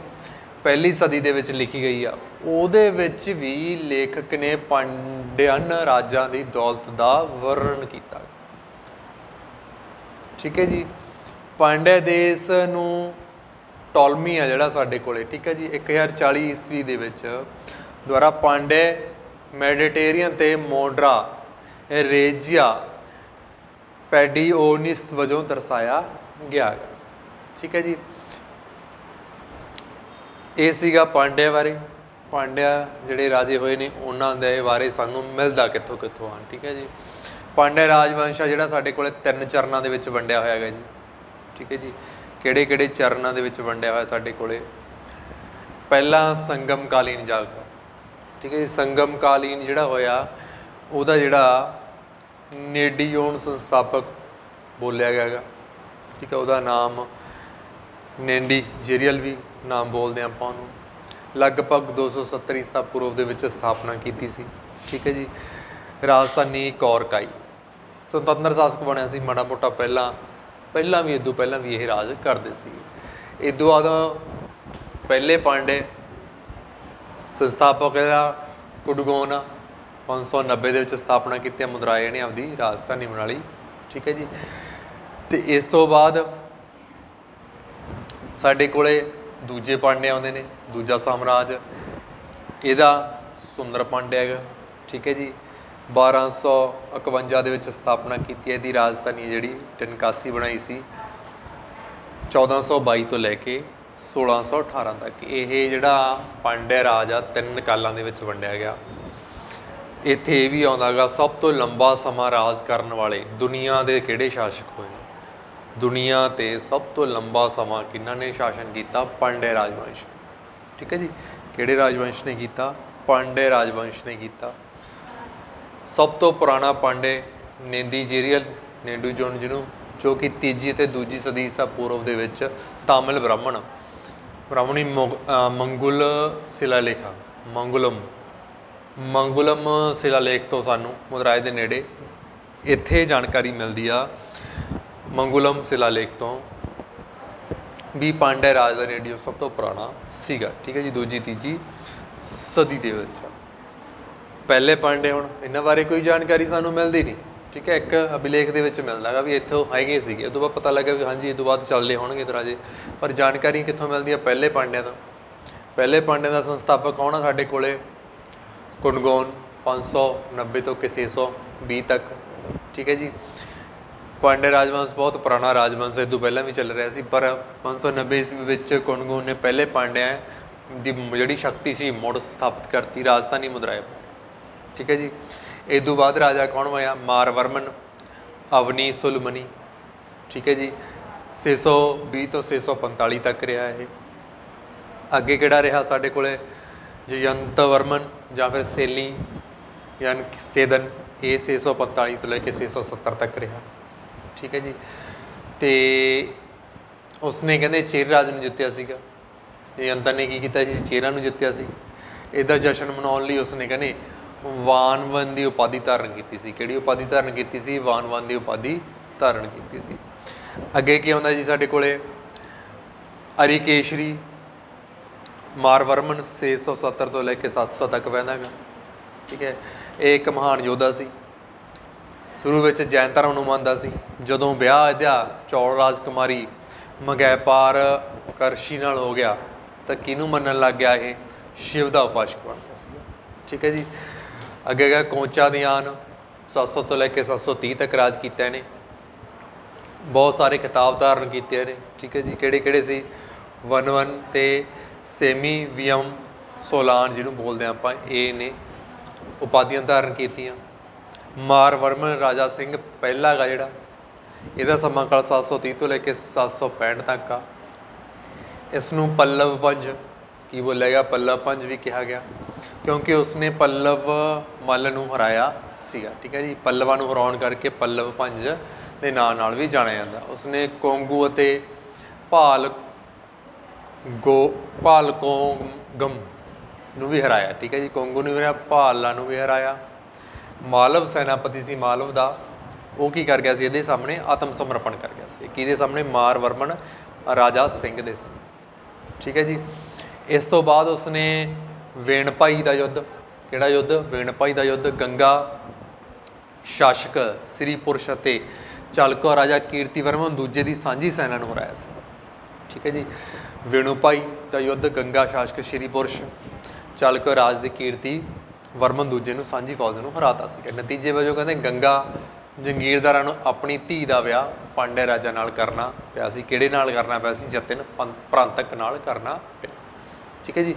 ਪਹਿਲੀ ਸਦੀ ਦੇ ਵਿੱਚ ਲਿਖੀ ਗਈ ਆ। ਉਹਦੇ ਵਿੱਚ ਵੀ ਲੇਖਕ ਨੇ ਪਾਂਡਿਅਨ ਰਾਜਾਂ ਦੀ ਦੌਲਤ ਦਾ ਵਰਣਨ ਕੀਤਾ। ਠੀਕ ਹੈ ਜੀ। ਪਾਂਡੇ ਦੇਸ਼ ਨੂੰ ਟੋਲਮੀ ਆ ਜਿਹੜਾ ਸਾਡੇ ਕੋਲੇ, ਠੀਕ ਹੈ ਜੀ। 1040 ਈਸਵੀ ਦੇ ਵਿੱਚ ਦੁਆਰਾ ਪਾਂਡੇ ਮੈਡੀਟੇਰੀਅਨ ਤੇ ਮੋਡਰਾ ਰੇਜੀਆ ਪੈਡੀਓਨਿਸ ਵਜੋਂ ਦਰਸਾਇਆ ਗਿਆ। ਠੀਕ ਹੈ ਜੀ। ਇਹ ਸੀਗਾ ਪਾਂਡਿਆ ਬਾਰੇ। ਪਾਂਡਿਆ ਜਿਹੜੇ ਰਾਜੇ ਹੋਏ ਨੇ, ਉਹਨਾਂ ਦੇ ਬਾਰੇ ਸਾਨੂੰ ਮਿਲਦਾ ਕਿੱਥੋਂ ਕਿੱਥੋਂ ਹਨ ਠੀਕ ਹੈ ਜੀ। ਪਾਂਡਿਆ ਰਾਜਵੰਸ਼ ਆ ਜਿਹੜਾ ਸਾਡੇ ਕੋਲੇ ਤਿੰਨ ਚਰਨਾਂ ਦੇ ਵਿੱਚ ਵੰਡਿਆ ਹੋਇਆ ਹੈਗਾ ਜੀ। ਠੀਕ ਹੈ ਜੀ। ਕਿਹੜੇ ਕਿਹੜੇ ਚਰਨਾਂ ਦੇ ਵਿੱਚ ਵੰਡਿਆ ਹੋਇਆ ਸਾਡੇ ਕੋਲੇ? ਪਹਿਲਾ ਸੰਗਮਕਾਲੀਨ ਜਾਗ ਠੀਕ ਹੈ ਜੀ। ਸੰਗਮਕਾਲੀਨ ਜਿਹੜਾ ਹੋਇਆ, ਉਹਦਾ ਜਿਹੜਾ ਨੇਡੀਓਨ ਸੰਸਥਾਪਕ ਬੋਲਿਆ ਗਿਆ ਹੈਗਾ ਠੀਕ ਹੈ ਉਹਦਾ ਨਾਮ ਨੈਂਡੀ ਜੇਰੀਅਲ ਵੀ ਨਾਮ ਬੋਲਦੇ ਹਾਂ ਆਪਾਂ ਉਹਨੂੰ। ਲਗਭਗ 270 ਈਸਾ ਪੂਰਵ ਦੇ ਵਿੱਚ ਸਥਾਪਨਾ ਕੀਤੀ ਸੀ। ਠੀਕ ਹੈ ਜੀ। ਰਾਜਧਾਨੀ ਕੌਰਕਾਈ। ਸੁਤੰਤਰ ਸ਼ਾਸਕ ਬਣਿਆ ਸੀ ਮਾੜਾ ਮੋਟਾ ਪਹਿਲਾਂ ਪਹਿਲਾਂ ਵੀ ਇਦੋਂ ਪਹਿਲਾਂ ਵੀ ਇਹ ਰਾਜ ਕਰਦੇ ਸੀ। ਇਦੋਂ ਬਾਅਦ ਪਹਿਲੇ ਪਾਂਡੇ ਸੰਸਥਾਪਕ ਦਾ ਕੁਡਗੋਨ। ਆ 590 ਦੇ ਵਿੱਚ ਸਥਾਪਨਾ ਕੀਤੀ ਹੈ ਮੁਦਰਾਏ ਨੇ ਆਪਦੀ ਰਾਜਧਾਨੀ ਮਨਾਲੀ, ਠੀਕ ਹੈ ਜੀ। ਤੇ ਇਸ ਤੋਂ ਬਾਅਦ ਸਾਡੇ ਕੋਲੇ ਦੂਜੇ ਪਾਂਡੇ ਆਉਂਦੇ ਨੇ, ਦੂਜਾ ਸਾਮਰਾਜ, ਇਹਦਾ ਸੁੰਦਰ ਪਾਂਡਿਆ ਹੈਗਾ, ਠੀਕ ਹੈ ਜੀ। 1251 ਦੇ ਵਿੱਚ ਸਥਾਪਨਾ ਕੀਤੀ ਹੈ, ਇਹਦੀ ਰਾਜਧਾਨੀ ਜਿਹੜੀ ਟਨਕਾਸੀ ਬਣਾਈ ਸੀ 1422 ਤੋਂ ਲੈ ਕੇ 1618 ਤੱਕ। ਇਹ ਜਿਹੜਾ ਪਾਂਡਿਆ ਰਾਜ ਆ, ਤਿੰਨ ਕਾਲਾਂ ਦੇ ਵਿੱਚ ਵੰਡਿਆ ਗਿਆ। ਇੱਥੇ ਇਹ ਵੀ ਆਉਂਦਾਗਾ, ਸਭ ਤੋਂ ਲੰਬਾ ਸਮਾਂ ਰਾਜ ਕਰਨ ਵਾਲੇ ਦੁਨੀਆ ਦੇ ਕਿਹੜੇ ਸ਼ਾਸਕ ਹੋਏ ਦੁਨੀਆ ਤੇ ਸਭ ਤੋਂ ਲੰਬਾ ਸਮਾਂ ਕਿਹਨਾਂ ਨੇ ਸ਼ਾਸਨ ਕੀਤਾ? ਪਾਂਡੇ ਰਾਜਵੰਸ਼। ਠੀਕ ਹੈ ਜੀ? ਕਿਹੜੇ ਰਾਜਵੰਸ਼ ਨੇ ਕੀਤਾ? ਪਾਂਡੇ ਰਾਜਵੰਸ਼ ਨੇ ਕੀਤਾ। ਸਭ ਤੋਂ ਪੁਰਾਣਾ ਪਾਂਡੇ ਨੇਂਦੀ ਜੀਰੀਅਲ ਜਿਹਨੂੰ ਜੋ ਕਿ ਤੀਜੀ ਅਤੇ ਦੂਜੀ ਸਦੀ ਈਸਾ ਪੂਰਵ ਦੇ ਵਿੱਚ ਤਾਮਿਲ ਬ੍ਰਾਹਮਣ, ਬ੍ਰਾਹਮਣੀ ਮੁਗ- ਅਹ ਮੰਗੁਲ ਸ਼ਿਲਾਲੇਖਾ, ਮੰਗੁਲਮ। ਮੰਗੁਲਮ ਸ਼ਿਲਾਲੇਖ ਤੋਂ ਸਾਨੂੰ ਮੁਦਰਾਏ ਦੇ ਨੇੜੇ ਇੱਥੇ ਜਾਣਕਾਰੀ ਮਿਲਦੀ ਆ। ਮੰਗੁਲਮ ਸ਼ਿਲਾਲੇਖ ਤੋਂ ਵੀ ਪਾਂਡੇ ਰਾਜ ਦਾ ਰੇਡੀਓ ਸਭ ਤੋਂ ਪੁਰਾਣਾ ਸੀਗਾ, ਠੀਕ ਹੈ ਜੀ, ਦੂਜੀ, ਤੀਜੀ ਸਦੀ ਦੇ ਵਿੱਚ। ਪਹਿਲੇ ਪਾਂਡੇ ਹੁਣ ਇਹਨਾਂ ਬਾਰੇ ਕੋਈ ਜਾਣਕਾਰੀ ਸਾਨੂੰ ਮਿਲਦੀ ਨਹੀਂ, ਠੀਕ ਹੈ, ਇੱਕ ਅਭਿਲੇਖ ਦੇ ਵਿੱਚ ਮਿਲਦਾ ਹੈਗਾ ਵੀ ਇੱਥੋਂ ਹੈਗੇ ਸੀਗੇ। ਉਦੋਂ ਬਾਅਦ ਪਤਾ ਲੱਗਾ ਵੀ ਹਾਂਜੀ, ਇਹ ਤੋਂ ਬਾਅਦ ਚੱਲਦੇ ਹੋਣਗੇ ਦਰਾਜੇ, ਪਰ ਜਾਣਕਾਰੀ ਕਿੱਥੋਂ ਮਿਲਦੀ ਆ ਪਹਿਲੇ ਪਾਂਡਿਆਂ ਤੋਂ? ਪਹਿਲੇ ਪਾਂਡਿਆਂ ਦਾ ਸੰਸਥਾਪਕ ਕੌਣ ਆ ਸਾਡੇ ਕੋਲੇ? ਕੁੰਡਗੋਨ 590 ਤੋਂ ਕਿ 620 ਤੱਕ। ਠੀਕ ਹੈ ਜੀ। ਪਾਂਡੇ ਰਾਜਵੰਸ਼ ਬਹੁਤ ਪੁਰਾਣਾ ਰਾਜਵੰਸ਼ ਹੈ, ਇਹ ਤੋਂ ਪਹਿਲਾਂ ਵੀ ਚੱਲ ਰਿਹਾ ਸੀ, ਪਰ 590 ਈਸਵੀ ਵਿੱਚ ਕੁੰਡਗੋਨ ਨੇ ਪਹਿਲੇ ਪਾਂਡਿਆਂ ਦੀ ਜਿਹੜੀ ਸ਼ਕਤੀ ਸੀ, ਮੁੜ ਸਥਾਪਿਤ ਕਰਤੀ, ਰਾਜਧਾਨੀ ਮਦੁਰਾਈ ਠੀਕ ਹੈ ਜੀ। ਇਹ ਤੋਂ ਬਾਅਦ ਰਾਜਾ ਕੌਣ ਹੋਇਆ? ਮਾਰਵਰਮਨ, ਅਵਨੀ, ਸੁਲਮਨੀ। ਠੀਕ ਹੈ ਜੀ। 620 ਤੋਂ 645 ਤੱਕ ਰਿਹਾ ਇਹ। ਅੱਗੇ ਕਿਹੜਾ ਰਿਹਾ ਸਾਡੇ ਕੋਲੇ? ਜਯੰਤ ਵਰਮਨ ਜਾਂ ਫਿਰ ਸੇਲੀ, ਯਾਨੀ ਕਿ ਸੇਦਨ, ਇਹ 645 ਤੋਂ ਲੈ ਕੇ 670 ਤੱਕ ਰਿਹਾ। ਠੀਕ ਹੈ ਜੀ? ਤੇ ਉਸਨੇ ਕਹਿੰਦੇ ਚੇਰ ਰਾਜ ਨੂੰ ਜਿੱਤਿਆ ਸੀਗਾ। ਜਯੰਤ ਨੇ ਕੀ ਕੀਤਾ ਜੀ? ਚੇਰਾ ਨੂੰ ਜਿੱਤਿਆ ਸੀ। ਇਹਦਾ ਜਸ਼ਨ ਮਨਾਉਣ ਲਈ ਉਸਨੇ ਕਹਿੰਦੇ ਵਾਨਵਨ ਦੀ ਉਪਾਧੀ ਧਾਰਨ ਕੀਤੀ ਸੀ। ਕਿਹੜੀ ਉਪਾਧੀ ਧਾਰਨ ਕੀਤੀ ਸੀ? ਵਾਨਵਨ ਦੀ ਉਪਾਧੀ ਧਾਰਨ ਕੀਤੀ ਸੀ। ਅੱਗੇ ਕੀ ਆਉਂਦਾ ਜੀ ਸਾਡੇ ਕੋਲੇ? ਅਰਿਕੇਸ਼ਰੀ ਮਾਰਵਰਮਨ 670 ਤੋਂ ਲੈ ਕੇ 700 ਤੱਕ ਪੈਂਦਾ ਹੈਗਾ ਠੀਕ ਹੈ? ਇਹ ਇੱਕ ਮਹਾਨ ਯੋਧਾ ਸੀ। ਸ਼ੁਰੂ ਵਿੱਚ ਜੈਨ ਧਰਮ ਨੂੰ ਮੰਨਦਾ ਸੀ। ਜਦੋਂ ਵਿਆਹ ਇਹਦਾ ਚੌਲ ਰਾਜਕੁਮਾਰੀ ਮੰਗੈਪਾਰ ਕਰਸ਼ੀ ਨਾਲ ਹੋ ਗਿਆ, ਤਾਂ ਕਿਹਨੂੰ ਮੰਨਣ ਲੱਗ ਗਿਆ ਇਹ? ਸ਼ਿਵ ਦਾ ਉਪਾਸ਼ਕ ਬਣ ਗਿਆ ਸੀ ਠੀਕ ਹੈ ਜੀ? ਅੱਗੇ ਗਿਆ ਕੋਚਾ ਦਿਆਨ 700 ਤੋਂ ਲੈ ਕੇ 730 ਤੱਕ ਰਾਜ ਕੀਤਾ ਇਹਨੇ। ਬਹੁਤ ਸਾਰੇ ਖਿਤਾਬ ਧਾਰਨ ਕੀਤੇ ਨੇ ਠੀਕ ਹੈ ਜੀ? ਕਿਹੜੇ ਕਿਹੜੇ ਸੀ? ਵਨਵਨ ਤੇ ਸੇਮੀ ਵਿਯਮ ਸੋਲਾਨ ਜਿਹਨੂੰ ਬੋਲਦੇ ਹਾਂ ਆਪਾਂ, ਇਹ ਨੇ ਉਪਾਧੀਆਂ ਧਾਰਨ ਕੀਤੀਆਂ। ਮਾਰਵਰਮਨ ਰਾਜਾ ਸਿੰਘ ਪਹਿਲਾ ਹੈਗਾ ਜਿਹੜਾ, ਇਹਦਾ ਸਮਾਂ ਕਾਲ 730 ਤੋਂ ਲੈ ਕੇ 765 ਤੱਕ ਆ। ਇਸ ਨੂੰ ਪੱਲਵ ਪੰਜ, ਕੀ ਬੋਲਿਆ ਗਿਆ? ਪੱਲਵ ਪੰਜ ਵੀ ਕਿਹਾ ਗਿਆ, ਕਿਉਂਕਿ ਉਸਨੇ ਪੱਲਵ ਮੱਲ ਨੂੰ ਹਰਾਇਆ ਸੀਗਾ, ਠੀਕ ਹੈ ਜੀ? ਪੱਲਵਾਂ ਨੂੰ ਹਰਾਉਣ ਕਰਕੇ ਪੱਲਵ ਪੰਜ ਦੇ ਨਾਂ ਨਾਲ ਵੀ ਜਾਣਿਆ ਜਾਂਦਾ। ਉਸਨੇ ਕੋਂਗੂ ਅਤੇ ਭਾਲ ਗੋ ਭਾਲ ਕੋਂਗਮ ਨੂੰ ਵੀ ਹਰਾਇਆ, ਠੀਕ ਹੈ ਜੀ। ਕੋਂਗੂ ਨੂੰ ਵੀ ਹਰਾਇਆ, ਭਾਲਾ ਨੂੰ ਵੀ ਹਰਾਇਆ। ਮਾਲਵ ਸੈਨਾਪਤੀ ਸੀ ਮਾਲਵ ਦਾ। ਉਹ ਕੀ ਕਰ ਗਿਆ ਸੀ? ਇਹਦੇ ਸਾਹਮਣੇ ਆਤਮ ਸਮਰਪਣ ਕਰ ਗਿਆ ਸੀ। ਕਿਹਦੇ ਸਾਹਮਣੇ? ਮਾਰ ਵਰਮਨ ਰਾਜਾ ਸਿੰਘ ਦੇ ਸਾਹਮਣੇ। ਠੀਕ ਹੈ ਜੀ। ਇਸ ਤੋਂ ਬਾਅਦ ਉਸਨੇ ਵੇਣਪਾਈ ਦਾ ਯੁੱਧ। ਕਿਹੜਾ ਯੁੱਧ? ਵੇਣਪਾਈ ਦਾ ਯੁੱਧ। ਗੰਗਾ ਸ਼ਾਸਕ ਸ੍ਰੀ ਪੁਰਸ਼ ਅਤੇ ਚਾਲਕੋ ਰਾਜਾ ਕੀਰਤੀਵਰਮਨ ਦੂਜੇ ਦੀ ਸਾਂਝੀ ਸੈਨਾ ਨੂੰ ਹਰਾਇਆ ਸੀ। ਠੀਕ ਹੈ ਜੀ। ਵੇਣੁਪਾਈ ਦਾ ਯੁੱਧ ਗੰਗਾ ਸ਼ਾਸਕ ਸ੍ਰੀ ਪੁਰਸ਼, ਚਾਲਕੋ ਰਾਜ ਦੀ ਕੀਰਤੀ ਵਰਮਨ ਦੂਜੇ ਨੂੰ ਸਾਂਝੀ ਫੌਜ ਨੂੰ ਹਰਾਤਾ ਸੀ ਨਤੀਜੇ ਵਜੋਂ ਕਹਿੰਦੇ ਗੰਗਾ ਜੰਗੀਰਦਾਰਾਂ ਨੂੰ ਆਪਣੀ ਧੀ ਦਾ ਵਿਆਹ ਪਾਂਡੇ ਰਾਜਾ ਨਾਲ ਕਰਨਾ ਪਿਆ ਸੀ, ਕਿਹੜੇ ਨਾਲ ਕਰਨਾ ਪਿਆ ਸੀ? ਜਤਿਨ ਪੰ- ਪ੍ਰਾਂਤਕ ਨਾਲ ਕਰਨਾ ਪਿਆ। ਠੀਕ ਹੈ ਜੀ?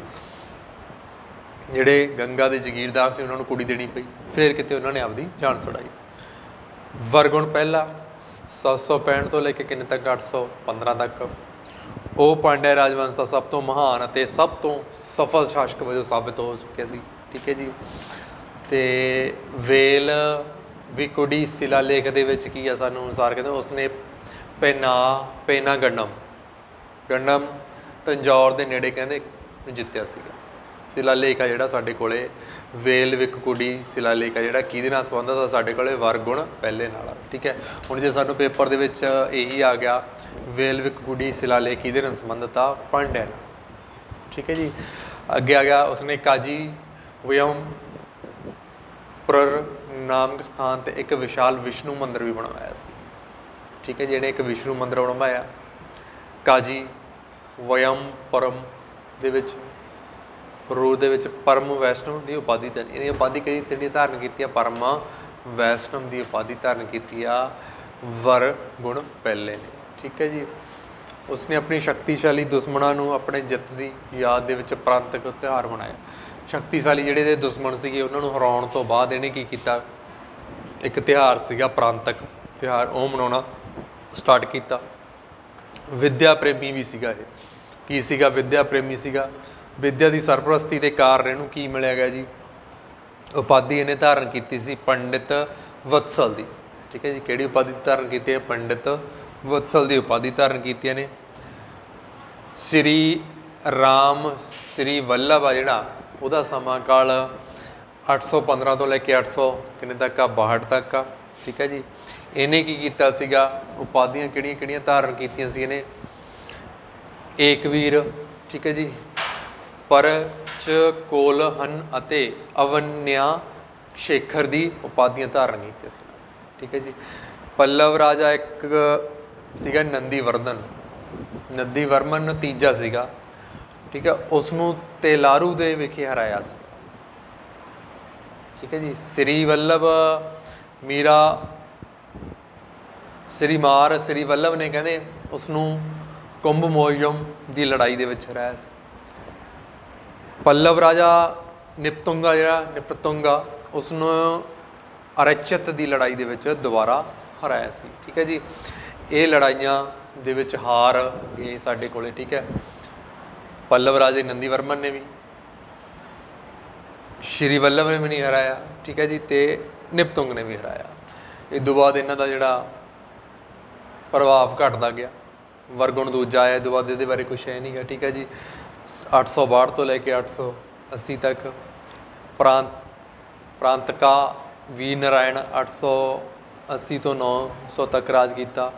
ਜਿਹੜੇ ਗੰਗਾ ਦੇ ਜਗੀਰਦਾਰ ਸੀ, ਉਹਨਾਂ ਨੂੰ ਕੁੜੀ ਦੇਣੀ ਪਈ। ਫਿਰ ਕਿਤੇ ਉਹਨਾਂ ਨੇ ਆਪਦੀ ਜਾਨ ਛੁਡਾਈ। ਵਰਗੁਣ ਪਹਿਲਾ 765 ਤੋਂ ਲੈ ਕੇ ਕਿੰਨੇ ਤੱਕ? 815 ਤੱਕ। ਉਹ ਪਾਂਡਿਆ ਰਾਜਵੰਸ਼ ਦਾ ਸਭ ਤੋਂ ਮਹਾਨ ਅਤੇ ਸਭ ਤੋਂ ਸਫਲ ਸ਼ਾਸਕ ਵਜੋਂ ਸਾਬਿਤ ਹੋ ਚੁੱਕਿਆ ਸੀ। ਠੀਕ ਹੈ ਜੀ। ਤੇ ਵੇਲ ਵਿਕੁੜੀ ਸ਼ਿਲਾ ਲੇਖ ਦੇ ਵਿੱਚ ਕੀ ਆ ਸਾਨੂੰ ਅਨੁਸਾਰ ਕਹਿੰਦੇ, ਉਸਨੇ ਪੈਨਾ ਪੈਨਾ ਗੰਡਮ ਗੰਡਮ ਤੰਜੌਰ ਦੇ ਨੇੜੇ ਕਹਿੰਦੇ ਜਿੱਤਿਆ ਸੀਗਾ। ਸ਼ਿਲਾਲੇਖ ਆ ਜਿਹੜਾ ਸਾਡੇ ਕੋਲੇ ਵੇਲ ਵਿਕ ਕੁੜੀ ਸ਼ਿਲਾਲੇਖ ਆ ਜਿਹੜਾ ਕਿਹਦੇ ਨਾਲ ਸੰਬੰਧਿਤ ਆ? ਸਾਡੇ ਕੋਲੇ ਵਰਗੁਣ ਪਹਿਲੇ ਨਾਲ ਆ, ਠੀਕ ਹੈ? ਹੁਣ ਜੇ ਸਾਨੂੰ ਪੇਪਰ ਦੇ ਵਿੱਚ ਇਹੀ ਆ ਗਿਆ ਵੇਲ ਵਿਕ ਕੁੜੀ ਸ਼ਿਲਾਲੇਖ ਕਿਹਦੇ ਨਾਲ ਸੰਬੰਧਿਤ ਆ? ਪਾਂਡਿਆ ਠੀਕ ਹੈ ਜੀ? ਅੱਗੇ ਆ ਗਿਆ ਉਸਨੇ ਕਾਜੀ ਵਿਯਮ ਪ੍ਰਰ ਨਾਮਕ ਸਥਾਨ ਤੇ ਇੱਕ ਵਿਸ਼ਾਲ ਵਿਸ਼ਨੂੰ ਮੰਦਿਰ ਵੀ ਬਣਵਾਇਆ ਸੀ ਠੀਕ ਹੈ? ਜਿਹੜੇ ਇੱਕ ਵਿਸ਼ਨੂੰ ਮੰਦਿਰ ਬਣਵਾਇਆ ਕਾਜੀ ਵਯਮ ਪਰਮ ਦੇ ਵਿੱਚ ਰੂਪ ਦੇ ਵਿੱਚ ਪਰਮ ਵੈਸ਼ਨਵ ਦੀ ਉਪਾਧੀ ਧਾਰਨ ਇਹਨੇ ਉਪਾਧੀ ਕਿਹਦੀ ਤਿੰਨੀ ਧਾਰਨ ਕੀਤੀ ਆ? ਪਰਮ ਵੈਸ਼ਨਵ ਦੀ ਉਪਾਧੀ ਧਾਰਨ ਕੀਤੀ ਆ। ਵਰ ਗੁਣ ਪਹਿਲੇ ਨੇ। ਠੀਕ ਹੈ ਜੀ। ਉਸਨੇ ਆਪਣੀ ਸ਼ਕਤੀਸ਼ਾਲੀ ਦੁਸ਼ਮਣਾਂ ਨੂੰ ਆਪਣੇ ਜਿੱਤ ਦੀ ਯਾਦ ਦੇ ਵਿੱਚ ਪ੍ਰਾਂਤਕ ਤਿਉਹਾਰ ਮਨਾਇਆ। ਸ਼ਕਤੀਸ਼ਾਲੀ ਜਿਹੜੇ ਦੇ ਦੁਸ਼ਮਣ ਸੀਗੇ, ਉਹਨਾਂ ਨੂੰ ਹਰਾਉਣ ਤੋਂ ਬਾਅਦ ਇਹਨੇ ਕੀ ਕੀਤਾ? ਇੱਕ ਤਿਉਹਾਰ ਸੀਗਾ ਪ੍ਰਾਂਤਕ ਤਿਉਹਾਰ, ਉਹ ਮਨਾਉਣਾ ਸਟਾਰਟ ਕੀਤਾ। ਵਿਦਿਆ ਪ੍ਰੇਮੀ ਵੀ ਸੀਗਾ ਇਹ। ਕੀ ਸੀਗਾ? ਵਿਦਿਆ ਪ੍ਰੇਮੀ ਸੀਗਾ। ਵਿਦਿਆ ਦੀ ਸਰਪ੍ਰਸਤੀ ਦੇ ਕਾਰਨ ਇਹਨੂੰ ਕੀ ਮਿਲਿਆ ਗਿਆ ਜੀ? ਉਪਾਧੀ ਇਹਨੇ ਧਾਰਨ ਕੀਤੀ ਸੀ ਪੰਡਿਤ ਵਤਸਲ ਦੀ। ਠੀਕ ਹੈ ਜੀ, ਕਿਹੜੀ ਉਪਾਧੀ ਧਾਰਨ ਕੀਤੀ ਹੈ? ਪੰਡਿਤ ਵਤਸਲ ਦੀ ਉਪਾਧੀ ਧਾਰਨ ਕੀਤੀ ਨੇ ਸ੍ਰੀ ਰਾਮ, ਸ੍ਰੀ ਵੱਲਭ ਆ ਜਿਹੜਾ, ਉਹਦਾ ਸਮਾਂ ਕਾਲ 815 ਤੋਂ ਲੈ ਕੇ 800 ਕਿੰਨੇ ਤੱਕ ਆ? 62 ਤੱਕ ਆ। ਠੀਕ ਹੈ ਜੀ, ਇਹਨੇ ਕੀ ਕੀਤਾ ਸੀਗਾ? ਉਪਾਧੀਆਂ ਕਿਹੜੀਆਂ ਕਿਹੜੀਆਂ ਧਾਰਨ ਕੀਤੀਆਂ ਸੀ ਇਹਨੇ? ਏਕਵੀਰ, ਠੀਕ ਹੈ ਜੀ ਪਰਚ ਕੋਲ ਹਨ ਅਤੇ ਅਵਨਿਆ ਸ਼ੇਖਰ ਦੀ ਉਪਾਧੀਆਂ ਧਾਰਨ ਕੀਤੀਆਂ ਸੀ। ਠੀਕ ਹੈ ਜੀ। ਪੱਲਵ ਰਾਜਾ ਇੱਕ ਸੀਗਾ ਨੰਦੀ ਵਰਧਨ ਨੰਦੀ ਵਰਮਨ ਤੀਜਾ ਸੀਗਾ। ਠੀਕ ਹੈ ਉਸ ਨੂੰ ਤੇਲਾਰੂ ਦੇ ਵਿਖੇ ਹਰਾਇਆ ਸੀ। ਠੀਕ ਹੈ ਜੀ। ਸ੍ਰੀ ਵੱਲਭ ਮੀਰਾ, ਸ੍ਰੀ ਮਾਰ, ਸ੍ਰੀ ਵੱਲਭ ਨੇ ਕਹਿੰਦੇ ਉਸ ਨੂੰ ਕੁੰਭ ਮੋਜਮ ਦੀ ਲੜਾਈ ਦੇ ਵਿੱਚ ਹਰਾਇਆ ਸੀ। ਪੱਲਵ ਰਾਜਾ ਨਿਪਤੁੰਗਾ ਜਿਹੜਾ, ਨਿਪਤੁੰਗਾ ਉਸ ਨੂੰ ਅਰਚਤ ਦੀ ਲੜਾਈ ਦੇ ਵਿੱਚ ਦੁਬਾਰਾ ਹਰਾਇਆ ਸੀ, ਠੀਕ ਹੈ ਜੀ? ਇਹ ਲੜਾਈਆਂ ਦੇ ਵਿੱਚ ਹਾਰ ਗਏ ਸਾਡੇ ਕੋਲੇ, ਠੀਕ ਹੈ? ਪੱਲਵ ਰਾਜੇ ਨੰਦੀ ਵਰਮਨ ਨੇ ਵੀ, ਸ਼੍ਰੀ ਵੱਲਭ ਨੇ ਵੀ ਨਹੀਂ ਹਰਾਇਆ, ਠੀਕ ਹੈ ਜੀ? ਤੇ ਨਿਪਤੁੰਗ ਨੇ ਵੀ ਹਰਾਇਆ। ਇਹ ਤੋਂ ਬਾਅਦ ਇਹਨਾਂ ਦਾ ਜਿਹੜਾ ਪ੍ਰਭਾਵ ਘਟਦਾ ਗਿਆ। ਵਰਗੁਣ ਦੂਜਾ ਆਇਆ, ਇਹ ਤੋਂ ਬਾਅਦ ਇਹਦੇ ਬਾਰੇ ਕੁਝ ਹੈ ਨਹੀਂਗਾ ਠੀਕ ਹੈ ਜੀ? 862 ਤੋਂ ਲੈ ਕੇ 880 ਤੱਕ। ਪ੍ਰਾਂਤ ਪ੍ਰਾਂਤਕਾ ਵੀ ਨਾਰਾਇਣ 880 ਤੋਂ 900 ਤੱਕ ਰਾਜ ਕੀਤਾ।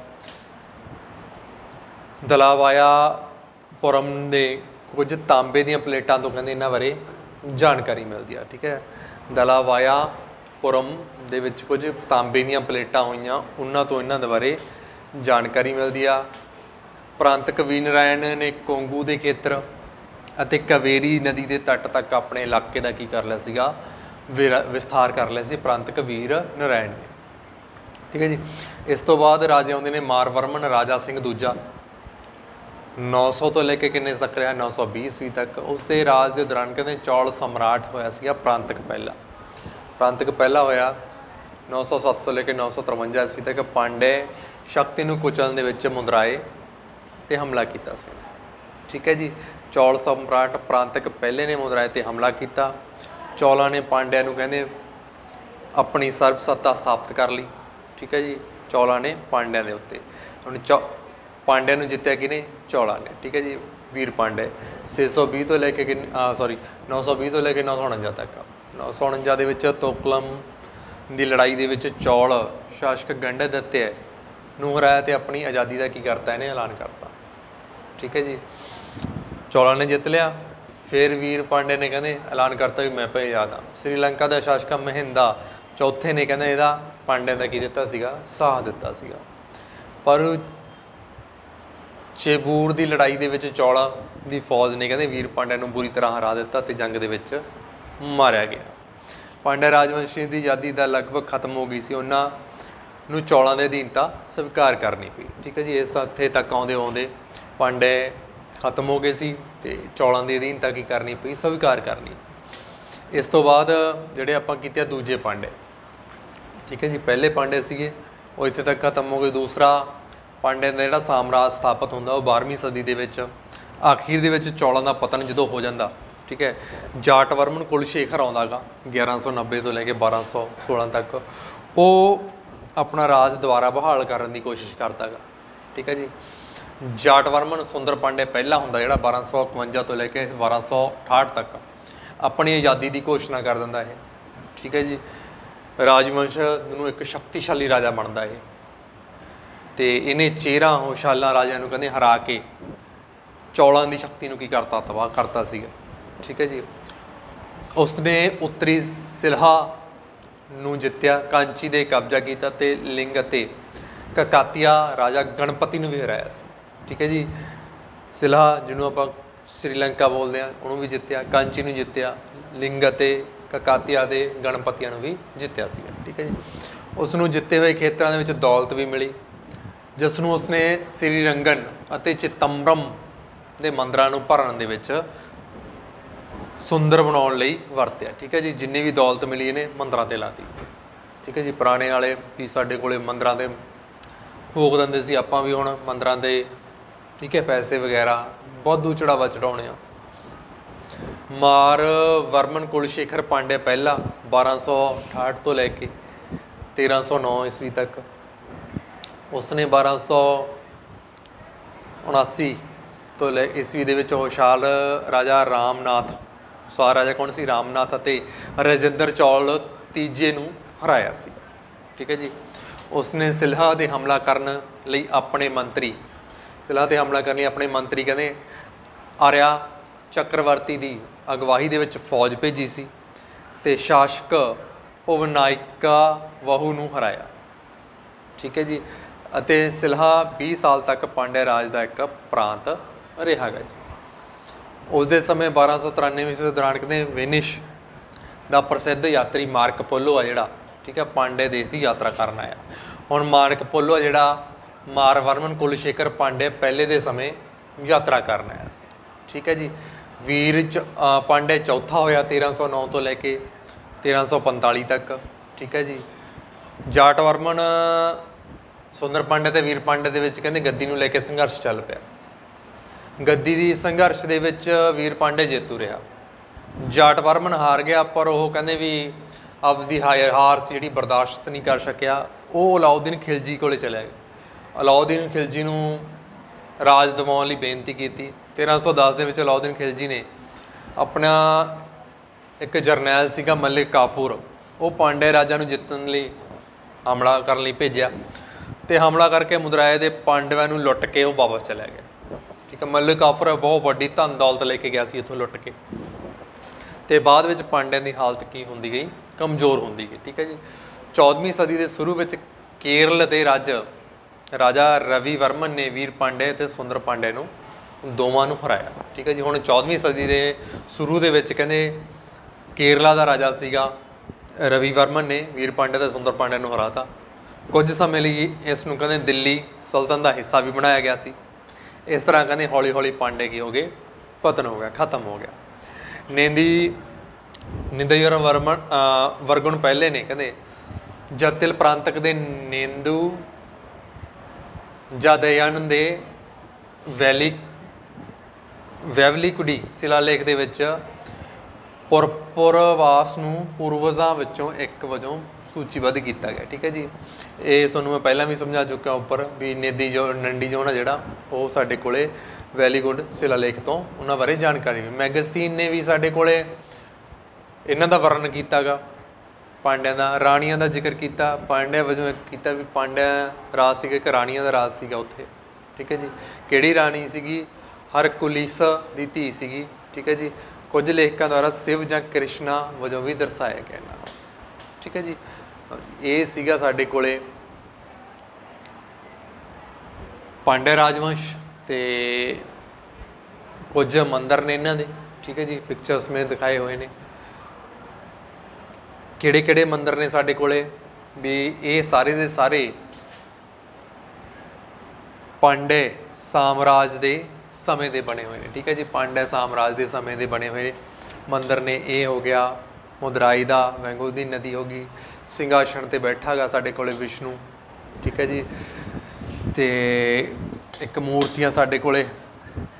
ਦਲਾਵਾਇਆ ਪੁਰਮ ਦੇ ਕੁਝ ਤਾਂਬੇ ਦੀਆਂ ਪਲੇਟਾਂ ਤੋਂ ਕਹਿੰਦੇ ਇਹਨਾਂ ਬਾਰੇ ਜਾਣਕਾਰੀ ਮਿਲਦੀ ਆ, ਠੀਕ ਹੈ। ਦਲਾਵਾਇਆ ਪੁਰਮ ਦੇ ਵਿੱਚ ਕੁਝ ਤਾਂਬੇ ਦੀਆਂ ਪਲੇਟਾਂ ਹੋਈਆਂ, ਉਹਨਾਂ ਤੋਂ ਇਹਨਾਂ ਦੇ ਬਾਰੇ ਜਾਣਕਾਰੀ ਮਿਲਦੀ ਆ। ਪ੍ਰਾਂਤਕ ਵੀ ਨਾਰਾਇਣ ਨੇ ਕੋਂਗੂ ਦੇ ਖੇਤਰ ਅਤੇ ਕਵੇਰੀ ਨਦੀ ਦੇ ਤੱਟ ਤੱਕ ਆਪਣੇ ਇਲਾਕੇ ਦਾ ਕੀ ਕਰ ਲਿਆ ਸੀਗਾ? ਵਿਰਾ- ਵਿਸਥਾਰ ਕਰ ਲਿਆ ਸੀ ਪ੍ਰਾਂਤਕ ਵੀਰ ਨਾਰਾਇਣ ਨੇ। ਠੀਕ ਹੈ ਜੀ? ਇਸ ਤੋਂ ਬਾਅਦ ਰਾਜੇ ਆਉਂਦੇ ਨੇ ਮਾਰਵਰਮਨ, ਰਾਜਾ ਸਿੰਘ ਦੂਜਾ। 900 ਤੋਂ ਲੈ ਕੇ ਕਿੰਨੇ ਤੱਕ ਰਿਹਾ? 920 ਈਸਵੀ ਤੱਕ। ਉਸ ਦੇ ਰਾਜ ਦੇ ਦੌਰਾਨ ਕਹਿੰਦੇ ਚੌਲ ਸਮਰਾਟ ਹੋਇਆ ਸੀਗਾ, ਪ੍ਰਾਂਤਕ ਪਹਿਲਾ। ਪ੍ਰਾਂਤਕ ਪਹਿਲਾ ਹੋਇਆ 907 ਤੋਂ ਲੈ ਕੇ 953 ਈਸਵੀ ਤੱਕ। ਪਾਂਡੇ ਸ਼ਕਤੀ ਨੂੰ ਕੁਚਲਣ ਦੇ ਵਿੱਚ ਮੁੰਦਰਾਏ ਤੇ ਹਮਲਾ ਕੀਤਾ ਸੀ। ਠੀਕ ਹੈ ਜੀ? ਚੌਲ ਸਮਰਾਟ ਪ੍ਰਾਂਤਕ ਪਹਿਲੇ ਨੇ ਮੁਦਰਾਏ ਤੇ ਹਮਲਾ ਕੀਤਾ। ਚੌਲਾਂ ਨੇ ਪਾਂਡਿਆਂ ਨੂੰ ਕਹਿੰਦੇ ਆਪਣੀ ਸਰਬ ਸੱਤਾ ਸਥਾਪਿਤ ਕਰ ਲਈ। ਠੀਕ ਹੈ ਜੀ? ਚੌਲਾਂ ਨੇ ਪਾਂਡਿਆਂ ਦੇ ਉੱਤੇ। ਹੁਣ ਚੌ, ਪਾਂਡਿਆਂ ਨੂੰ ਜਿੱਤਿਆ ਕਿਨੇ ਚੌਲਾਂ ਨੇ। ਠੀਕ ਹੈ ਜੀ? ਵੀਰ ਪਾਂਡੇ 620 ਤੋਂ ਲੈ ਕੇ ਕਿ ਸੌਰੀ 920 ਤੋਂ ਲੈ ਕੇ 949 ਤੱਕ। 949 ਦੇ ਵਿੱਚ ਤੋਕਲਮ ਦੀ ਲੜਾਈ ਦੇ ਵਿੱਚ ਚੌਲ ਸ਼ਾਸਕ ਗੰਡੇ ਦਿੱਤੇ। ਨੂੰ ਹਰਾਇਆ ਤੇ ਆਪਣੀ ਆਜ਼ਾਦੀ ਦਾ ਕੀ ਕਰਤਾ? ਇਹਨੇ ਐਲਾਨ ਕਰਤਾ। ਠੀਕ ਹੈ ਜੀ? ਚੌਲਾਂ ਨੇ ਜਿੱਤ ਲਿਆ। ਫਿਰ ਵੀਰ ਪਾਂਡੇ ਨੇ ਕਹਿੰਦੇ, ਐਲਾਨ ਕਰਤਾ ਵੀ ਮੈਂ ਭਈ ਯਾਦ ਹਾਂ ਸ੍ਰੀਲੰਕਾ ਦਾ ਸ਼ਾਸਕ ਮਹਿੰਦਾ ਚੌਥੇ ਨੇ ਕਹਿੰਦੇ ਇਹਦਾ ਪਾਂਡਿਆਂ ਦਾ ਕੀ ਦਿੱਤਾ ਸੀਗਾ? ਸਾਹ ਦਿੱਤਾ ਸੀਗਾ। ਪਰ ਚੇਬੂਰ ਦੀ ਲੜਾਈ ਦੇ ਵਿੱਚ ਚੌਲਾ ਦੀ ਫੌਜ ਨੇ ਕਹਿੰਦੇ ਵੀਰ ਪਾਂਡਿਆਂ ਨੂੰ ਬੁਰੀ ਤਰ੍ਹਾਂ ਹਰਾ ਦਿੱਤਾ ਤੇ ਜੰਗ ਦੇ ਵਿੱਚ ਮਾਰਿਆ ਗਿਆ। ਪਾਂਡੇ ਰਾਜਵੰਸ਼ੀ ਦੀ ਆਜ਼ਾਦੀ ਦਾ ਲਗਭਗ ਖਤਮ ਹੋ ਗਈ ਸੀ। ਉਹਨਾਂ ਨੂੰ ਚੌਲਾਂ ਦੇ ਅਧੀਨਤਾ ਸਵੀਕਾਰ ਕਰਨੀ ਪਈ। ਠੀਕ ਹੈ ਜੀ, ਇਸ ਹੱਥੇ ਤੱਕ ਆਉਂਦੇ ਆਉਂਦੇ ਪਾਂਡੇ ਖਤਮ ਹੋ ਗਏ ਸੀ ਤੇ ਚੌਲਾਂ ਦੀ ਅਧੀਨਤਾ ਕੀ ਕਰਨੀ ਪਈ? ਸਵੀਕਾਰ ਕਰਨੀ। ਇਸ ਤੋਂ ਬਾਅਦ ਜਿਹੜੇ ਆਪਾਂ ਕੀਤੇ ਆ ਦੂਜੇ ਪਾਂਡੇ ਠੀਕ ਹੈ ਜੀ, ਪਹਿਲੇ ਪਾਂਡੇ ਸੀਗੇ, ਉਹ ਇੱਥੇ ਤੱਕ ਖਤਮ ਹੋ ਗਏ। ਦੂਸਰਾ ਪਾਂਡੇ ਦਾ ਜਿਹੜਾ ਸਾਮਰਾਜ ਸਥਾਪਿਤ ਹੁੰਦਾ, ਉਹ 12ਵੀਂ ਸਦੀ ਦੇ ਵਿੱਚ, ਆਖੀਰ ਦੇ ਵਿੱਚ ਚੌਲਾਂ ਦਾ ਪਤਨ ਜਦੋਂ ਹੋ ਜਾਂਦਾ, ਠੀਕ ਹੈ, ਜਾਟਵਰਮਨ ਕੁਲਸ਼ੇਖਰ ਆਉਂਦਾਗਾ 1190 ਤੋਂ ਲੈ ਕੇ 1216 ਤੱਕ, ਉਹ ਆਪਣਾ ਰਾਜ ਦੁਬਾਰਾ ਬਹਾਲ ਕਰਨ ਦੀ ਕੋਸ਼ਿਸ਼ ਕਰਦਾਗਾ ਠੀਕ ਹੈ ਜੀ ਜਾਟਵਰਮਨ ਸੁੰਦਰ ਪਾਂਡੇ ਪਹਿਲਾ ਹੁੰਦਾ ਜਿਹੜਾ 1251 ਤੋਂ ਲੈ ਕੇ 1268 ਤੱਕ ਆਪਣੀ ਆਜ਼ਾਦੀ ਦੀ ਘੋਸ਼ਣਾ ਕਰ ਦਿੰਦਾ ਇਹ। ਠੀਕ ਹੈ ਜੀ? ਰਾਜਵੰਸ਼ ਨੂੰ ਇੱਕ ਸ਼ਕਤੀਸ਼ਾਲੀ ਰਾਜਾ ਬਣਦਾ ਇਹ। ਤੇ ਇਹਨੇ ਚੇਰਾ, ਹੋਸ਼ਾਲਾ ਰਾਜਿਆਂ ਨੂੰ ਕਹਿੰਦੇ ਹਰਾ ਕੇ ਚੌਲਾਂ ਦੀ ਸ਼ਕਤੀ ਨੂੰ ਕੀ ਕਰਤਾ? ਤਬਾਹ ਕਰਤਾ ਸੀਗਾ। ਠੀਕ ਹੈ ਜੀ? ਉਸਨੇ ਉੱਤਰੀ ਸਿਲਹਾ ਨੂੰ ਜਿੱਤਿਆ, ਕਾਂਚੀ ਦੇ ਕਬਜ਼ਾ ਕੀਤਾ ਤੇ ਲਿੰਗ ਅਤੇ ਕਕਾਤੀਆ ਰਾਜਾ ਗਣਪਤੀ ਨੂੰ ਵੀ ਹਰਾਇਆ ਸੀ। ਠੀਕ ਹੈ ਜੀ। ਸਿਲਹਾ, ਜਿਹਨੂੰ ਆਪਾਂ ਸ੍ਰੀਲੰਕਾ ਬੋਲਦੇ ਆ ਉਹਨੂੰ ਵੀ ਜਿੱਤਿਆ, ਕਾਂਚੀ ਨੂੰ ਜਿੱਤਿਆ, ਲਿੰਗ ਅਤੇ ਕਕਾਤੀਆ ਦੇ ਗਣਪਤੀਆਂ ਨੂੰ ਵੀ ਜਿੱਤਿਆ ਸੀਗਾ, ਠੀਕ ਹੈ ਜੀ। ਉਸ ਨੂੰ ਜਿੱਤੇ ਹੋਏ ਖੇਤਰਾਂ ਦੇ ਵਿੱਚ ਦੌਲਤ ਵੀ ਮਿਲੀ ਜਿਸ ਨੂੰ ਉਸਨੇ ਸ੍ਰੀ ਰੰਗਨ ਅਤੇ ਚਿਤੰਬਰਮ ਦੇ ਮੰਦਰਾਂ ਨੂੰ ਭਰਨ ਦੇ ਵਿੱਚ ਸੁੰਦਰ ਬਣਾਉਣ ਲਈ ਵਰਤਿਆ, ਠੀਕ ਹੈ ਜੀ। ਜਿੰਨੀ ਵੀ ਦੌਲਤ ਮਿਲੀ ਇਹਨੇ ਮੰਦਰਾਂ ਤੇ ਲਾਤੀ, ਠੀਕ ਹੈ ਜੀ। ਪੁਰਾਣੇ ਵਾਲੇ ਵੀ ਸਾਡੇ ਕੋਲੇ ਮੰਦਰਾਂ ਦੇ ਭੋਗ ਦਿੰਦੇ ਸੀ, ਆਪਾਂ ਵੀ ਹੁਣ ਮੰਦਰਾਂ ਦੇ ਠੀਕ ਹੈ, ਪੈਸੇ ਵਗੈਰਾ, ਵਾਧੂ ਚੜਾਵਾ ਚੜਾਉਣੇ ਆ। ਮਾਰ ਵਰਮਨ ਕੁਲਸ਼ੇਖਰ ਪਾਂਡੇ ਪਹਿਲਾ 1268 ਤੋਂ ਲੈ ਕੇ 1309 ਈਸਵੀ ਤੱਕ। ਉਸਨੇ 1279 ਤੋਂ ਲੈ, ਈਸਵੀ ਦੇ ਵਿੱਚ ਹੋਸ਼ਾਲ ਰਾਜਾ ਰਾਮਨਾਥ, ਸਵਾਰ ਰਾਜਾ ਕੌਣ ਸੀ? ਰਾਮਨਾਥ ਅਤੇ ਰਜਿੰਦਰ ਚੌਲ ਤੀਜੇ ਨੂੰ ਹਰਾਇਆ ਸੀ। ਠੀਕ ਹੈ ਜੀ। ਉਸਨੇ ਸਿਲਹਾ ਦੇ ਹਮਲਾ ਕਰਨ ਲਈ ਆਪਣੇ ਮੰਤਰੀ ਸਿਲਹਾ ਤੇ ਹਮਲਾ ਕਰਨ ਲਈ ਆਪਣੇ ਮੰਤਰੀ ਕਹਿੰਦੇ ਆਰਿਆ ਚੱਕਰਵਰਤੀ ਦੀ ਅਗਵਾਈ ਦੇ ਵਿੱਚ ਫੌਜ ਭੇਜੀ ਸੀ ਤੇ ਸ਼ਾਸਕ ਉਵਨਾਇਕਾ ਵਹੂ ਨੂੰ ਹਰਾਇਆ। ਠੀਕ ਹੈ ਜੀ? ਅਤੇ ਸਿਲਹਾ 20 ਸਾਲ ਤੱਕ ਪਾਂਡੇ ਰਾਜ ਦਾ ਇੱਕ ਪ੍ਰਾਂਤ ਰਿਹਾ ਗਾ ਜੀ। ਉਸ ਦੇ ਸਮੇਂ 1293 ਈਸਵੀ ਦੇ ਦੌਰਾਨ ਕਹਿੰਦੇ ਵਿਨਿਸ਼ ਦਾ ਪ੍ਰਸਿੱਧ ਯਾਤਰੀ ਮਾਰਕ ਪੋਲੋ ਆ ਜਿਹੜਾ, ਠੀਕ ਹੈ, ਪਾਂਡੇ ਦੇਸ਼ ਦੀ ਯਾਤਰਾ ਕਰਨ ਆਇਆ। ਹੁਣ ਮਾਰਕ ਪੋਲੋ ਆ ਜਿਹੜਾ ਮਾਰਵਰਮਨ ਕੁਲਸ਼ੇਖਰ ਪਾਂਡੇ ਪਹਿਲੇ ਦੇ ਸਮੇਂ ਯਾਤਰਾ ਕਰਨ ਆਇਆ ਸੀ। ਠੀਕ ਹੈ ਜੀ। ਵੀਰ ਚ ਪਾਂਡੇ ਚੌਥਾ ਹੋਇਆ 1309 ਤੋਂ ਲੈ ਕੇ 1345 ਤੱਕ। ਠੀਕ ਹੈ ਜੀ। ਜਾਟ ਵਰਮਨ, ਸੁੰਦਰ ਪਾਂਡੇ ਤੇ ਵੀਰ ਪਾਂਡੇ ਦੇ ਵਿੱਚ ਕਹਿੰਦੇ ਗੱਦੀ ਨੂੰ ਲੈ ਕੇ ਸੰਘਰਸ਼ ਚੱਲ ਪਿਆ। ਗੱਦੀ ਦੀ ਸੰਘਰਸ਼ ਦੇ ਵਿੱਚ ਵੀਰ ਪਾਂਡੇ ਜੇਤੂ ਰਿਹਾ। ਜਾਟ ਵਰਮਨ ਹਾਰ ਗਿਆ, ਪਰ ਉਹ ਕਹਿੰਦੇ ਵੀ ਆਪਦੀ ਹਾਰ ਹਾਰ ਸੀ ਜਿਹੜੀ ਬਰਦਾਸ਼ਤ ਨਹੀਂ ਕਰ ਸਕਿਆ। ਉਹ ਅਲਾਉਦੀਨ ਖਿਲਜੀ ਕੋਲੇ ਚਲਿਆ ਗਿਆ ਅਲਾਉਦੀਨ ਖਿਲਜੀ ਨੂੰ ਰਾਜ ਦਿਵਾਉਣ ਲਈ ਬੇਨਤੀ ਕੀਤੀ। 1310 ਦੇ ਵਿੱਚ ਅਲਾਉਦੀਨ ਖਿਲਜੀ ਨੇ ਆਪਣਾ ਇੱਕ ਜਰਨੈਲ ਸੀਗਾ ਮਲਿਕ ਕਾਫੂਰ। ਉਹ ਪਾਂਡੇ ਰਾਜਾ ਨੂੰ ਜਿੱਤਣ ਲਈ ਹਮਲਾ ਕਰਨ ਲਈ ਭੇਜਿਆ ਤੇ ਹਮਲਾ ਕਰਕੇ ਮੁਦਰਾਏ ਦੇ ਪਾਂਡਵਾਂ ਨੂੰ ਲੁੱਟ ਕੇ ਉਹ ਵਾਪਸ ਚਲਾ ਗਿਆ ਠੀਕ ਹੈ, ਮਲਿਕ ਕਾਫੂਰ ਬਹੁਤ ਵੱਡੀ ਧਨ ਦੌਲਤ ਲੈ ਕੇ ਗਿਆ ਸੀ ਇੱਥੋਂ ਲੁੱਟ ਕੇ। ਤੇ ਬਾਅਦ ਵਿੱਚ ਪਾਂਡਿਆਂ ਦੀ ਹਾਲਤ ਕੀ ਹੁੰਦੀ ਗਈ? ਕਮਜ਼ੋਰ ਹੁੰਦੀ ਗਈ। ਠੀਕ ਹੈ ਜੀ 14ਵੀਂ ਸਦੀ ਦੇ ਸ਼ੁਰੂ ਵਿੱਚ ਕੇਰਲ ਦੇ ਰਾਜ ਰਾਜਾ ਰਵੀ ਵਰਮਨ ਨੇ ਵੀਰ ਪਾਂਡੇ ਤੇ ਸੁੰਦਰ ਪਾਂਡੇ ਨੂੰ ਦੋਵਾਂ ਨੂੰ ਹਰਾਇਆ। ਠੀਕ ਹੈ ਜੀ ਹੁਣ 14ਵੀਂ ਸਦੀ ਦੇ ਸ਼ੁਰੂ ਦੇ ਵਿੱਚ ਕਹਿੰਦੇ ਕੇਰਲਾ ਦਾ ਰਾਜਾ ਸੀਗਾ ਰਵੀ ਵਰਮਨ ਨੇ ਵੀਰ ਪਾਂਡੇ ਤੇ ਸੁੰਦਰ ਪਾਂਡੇ ਨੂੰ ਹਰਾਤਾ। ਕੁਝ ਸਮੇਂ ਲਈ ਇਸ ਨੂੰ ਕਹਿੰਦੇ ਦਿੱਲੀ ਸਲਤਨ ਦਾ ਹਿੱਸਾ ਵੀ ਬਣਾਇਆ ਗਿਆ ਸੀ। ਇਸ ਤਰ੍ਹਾਂ ਕਹਿੰਦੇ ਹੌਲੀ ਹੌਲੀ ਪਾਂਡੇ ਕੀ ਹੋ ਗਏ ਪਤਨ ਹੋ ਗਿਆ ਖਤਮ ਹੋ ਗਿਆ। ਨੇਂਦੀ ਨਿੰਦਯਰ ਵਰਮਨ ਅ, ਵਰਗੁਣ ਪਹਿਲੇ ਨੇ ਕਹਿੰਦੇ ਜਤਿਲ ਪ੍ਰਾਂਤਕ ਦੇ ਨੇਂਦੂ ਜਦਯਨ ਦੇ ਵੈਲੀ ਵੈਵਲੀ ਕੁੜੀ ਸਿਲਾਲੇਖ ਦੇ ਵਿੱਚ ਪੁਰਪੁਰਵਾਸ ਨੂੰ ਪੂਰਵਜਾਂ ਵਿੱਚੋਂ ਇੱਕ ਵਜੋਂ ਸੂਚੀਬੱਧ ਕੀਤਾ ਗਿਆ, ਠੀਕ ਹੈ ਜੀ? ਇਹ ਤੁਹਾਨੂੰ ਮੈਂ ਪਹਿਲਾਂ ਵੀ ਸਮਝਾ ਚੁੱਕਿਆ ਉੱਪਰ ਵੀ ਨੇਦੀ ਜੋ, ਨੰਡੀ ਜੋਨ ਆ ਜਿਹੜਾ, ਉਹ ਸਾਡੇ ਕੋਲੇ ਵੈਲੀਗੁੱਡ ਸਿਲਾਲੇਖ ਤੋਂ ਉਹਨਾਂ ਬਾਰੇ ਜਾਣਕਾਰੀ ਮੈਗਜ਼ੀਨ ਨੇ ਵੀ ਸਾਡੇ ਕੋਲੇ ਇਹਨਾਂ ਦਾ ਵਰਣਨ ਕੀਤਾਗਾ। ਪਾਂਡਿਆਂ ਦਾ, ਰਾਣੀਆਂ ਦਾ ਜ਼ਿਕਰ ਕੀਤਾ, ਪਾਂਡਿਆਂ ਵਜੋਂ ਇੱਕ ਕੀਤਾ ਵੀ ਪਾਂਡਿਆਂ ਰਾਜ ਸੀਗਾ, ਇੱਕ ਰਾਣੀਆਂ ਦਾ ਰਾਜ ਸੀਗਾ ਉੱਥੇ, ਠੀਕ ਹੈ ਜੀ। ਕਿਹੜੀ ਰਾਣੀ ਸੀਗੀ? ਹਰਕੁਲਿਸ ਦੀ ਧੀ ਸੀਗੀ, ਠੀਕ ਹੈ ਜੀ। ਕੁਝ ਲੇਖਕਾਂ ਦੁਆਰਾ ਸ਼ਿਵ ਜਾਂ ਕ੍ਰਿਸ਼ਨਾ ਵਜੋਂ ਵੀ ਦਰਸਾਇਆ ਗਿਆ ਇਹਨਾਂ ਠੀਕ ਹੈ ਜੀ। ਇਹ ਸੀਗਾ ਸਾਡੇ ਕੋਲੇ ਪਾਂਡੇ ਰਾਜਵੰਸ਼ ਤੇ ਕੁਝ ਮੰਦਰ ਨੇ ਇਹਨਾਂ ਦੇ, ਠੀਕ ਹੈ ਜੀ। ਪਿਕਚਰਸ ਮੇ ਦਿਖਾਏ ਹੋਏ ਨੇ। ਕਿਹੜੇ ਕਿਹੜੇ ਮੰਦਰ ਨੇ ਸਾਡੇ ਕੋਲੇ? ਵੀ ਇਹ ਸਾਰੇ ਦੇ ਸਾਰੇ ਪਾਂਡੇ ਸਾਮਰਾਜ ਦੇ ਸਮੇਂ ਦੇ ਬਣੇ ਹੋਏ ਨੇ, ਠੀਕ ਹੈ ਜੀ? ਪਾਂਡੇ ਸਾਮਰਾਜ ਦੇ ਸਮੇਂ ਦੇ ਬਣੇ ਹੋਏ ਮੰਦਰ ਨੇ, ਇਹ ਹੋ ਗਿਆ ਮੁਦਰਾਈ ਦਾ ਵੈਂਗੋ ਦੀ ਨਦੀ ਹੋ ਗਈ, ਸਿੰਘਾਸਣ ਤੇ ਬੈਠਾ ਗਾ ਸਾਡੇ ਕੋਲੇ ਵਿਸ਼ਨੂੰ, ਠੀਕ ਹੈ ਜੀ? ਤੇ ਇੱਕ ਮੂਰਤੀਆਂ ਸਾਡੇ ਕੋਲੇ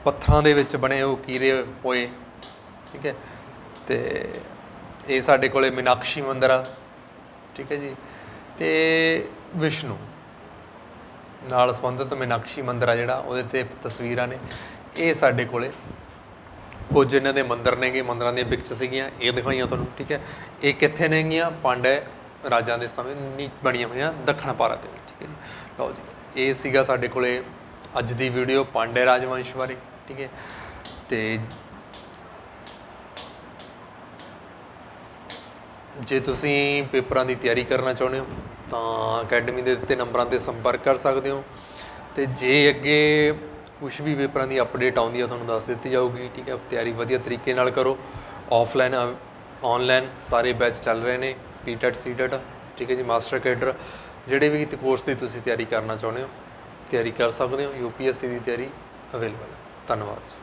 ਪੱਥਰਾਂ ਦੇ ਵਿੱਚ ਬਣੇ ਉਹ ਕੀਰੇ ਹੋਏ, ਠੀਕ ਹੈ? ਤੇ ਇਹ ਸਾਡੇ ਕੋਲੇ ਮੀਨਾਕਸ਼ੀ ਮੰਦਿਰ ਆ, ਠੀਕ ਹੈ ਜੀ। ਤੇ ਵਿਸ਼ਨੂੰ, ਨਾਲ ਸੰਬੰਧਿਤ ਮੀਨਾਕਸ਼ੀ ਮੰਦਿਰ ਆ ਜਿਹੜਾ, ਉਹਦੇ ਤੇ ਤਸਵੀਰਾਂ ਨੇ। ਇਹ ਸਾਡੇ ਕੋਲੇ ਕੁਝ ਇਹਨਾਂ ਦੇ ਮੰਦਿਰ ਨੇਗੇ, ਮੰਦਿਰਾਂ ਦੀਆਂ ਪਿਕਚਰ ਸੀਗੀਆਂ, ਇਹ ਦਿਖਾਈਆਂ ਤੁਹਾਨੂੰ, ਠੀਕ ਹੈ। ਇਹ ਕਿੱਥੇ ਨੇਗੀਆਂ? ਪਾਂਡੇ ਰਾਜਾਂ ਦੇ ਸਮੇਂ ਨੀ ਬਣੀਆਂ ਹੋਈਆਂ, ਦੱਖਣ ਭਾਰਤ ਦੇ ਵਿੱਚ, ਠੀਕ ਹੈ ਲਓ ਜੀ, ਇਹ ਸੀਗਾ ਸਾਡੇ ਕੋਲੇ ਅੱਜ ਦੀ ਵੀਡੀਓ ਪਾਂਡੇ ਰਾਜਵੰਸ਼ ਬਾਰੇ, ਠੀਕ ਹੈ। ਤੇ ਜੇ ਤੁਸੀਂ ਪੇਪਰਾਂ ਦੀ ਤਿਆਰੀ ਕਰਨਾ ਚਾਹੁੰਦੇ ਹੋ, ਤਾਂ ਅਕੈਡਮੀ ਦੇ ਦਿੱਤੇ ਨੰਬਰਾਂ ਤੇ ਸੰਪਰਕ ਕਰ ਸਕਦੇ ਹੋ। ਤੇ ਜੇ ਅੱਗੇ ਕੁਝ ਵੀ ਪੇਪਰਾਂ ਦੀ ਅਪਡੇਟ ਆਉਂਦੀ ਹੈ ਤੁਹਾਨੂੰ ਦੱਸ ਦਿੱਤੀ ਜਾਊਗੀ, ਠੀਕ ਹੈ? ਤਿਆਰੀ ਵਧੀਆ ਤਰੀਕੇ ਨਾਲ ਕਰੋ। ਆਫਲਾਈਨ, ਆਨਲਾਈਨ ਸਾਰੇ ਬੈਚ ਚੱਲ ਰਹੇ ਨੇ, ਪੀਟੈਟ, ਸੀਟੈਟ, ਠੀਕ ਹੈ ਜੀ? ਮਾਸਟਰ, ਕੈਡਰ, ਜਿਹੜੇ ਵੀ ਕੋਰਸ ਦੀ ਤੁਸੀਂ ਤਿਆਰੀ ਕਰਨਾ ਚਾਹੁੰਦੇ ਹੋ, ਤਿਆਰੀ ਕਰ ਸਕਦੇ ਹੋ। ਯੂਪੀਐਸਸੀ ਦੀ ਤਿਆਰੀ ਅਵੇਲੇਬਲ ਹੈ। ਧੰਨਵਾਦ ਜੀ।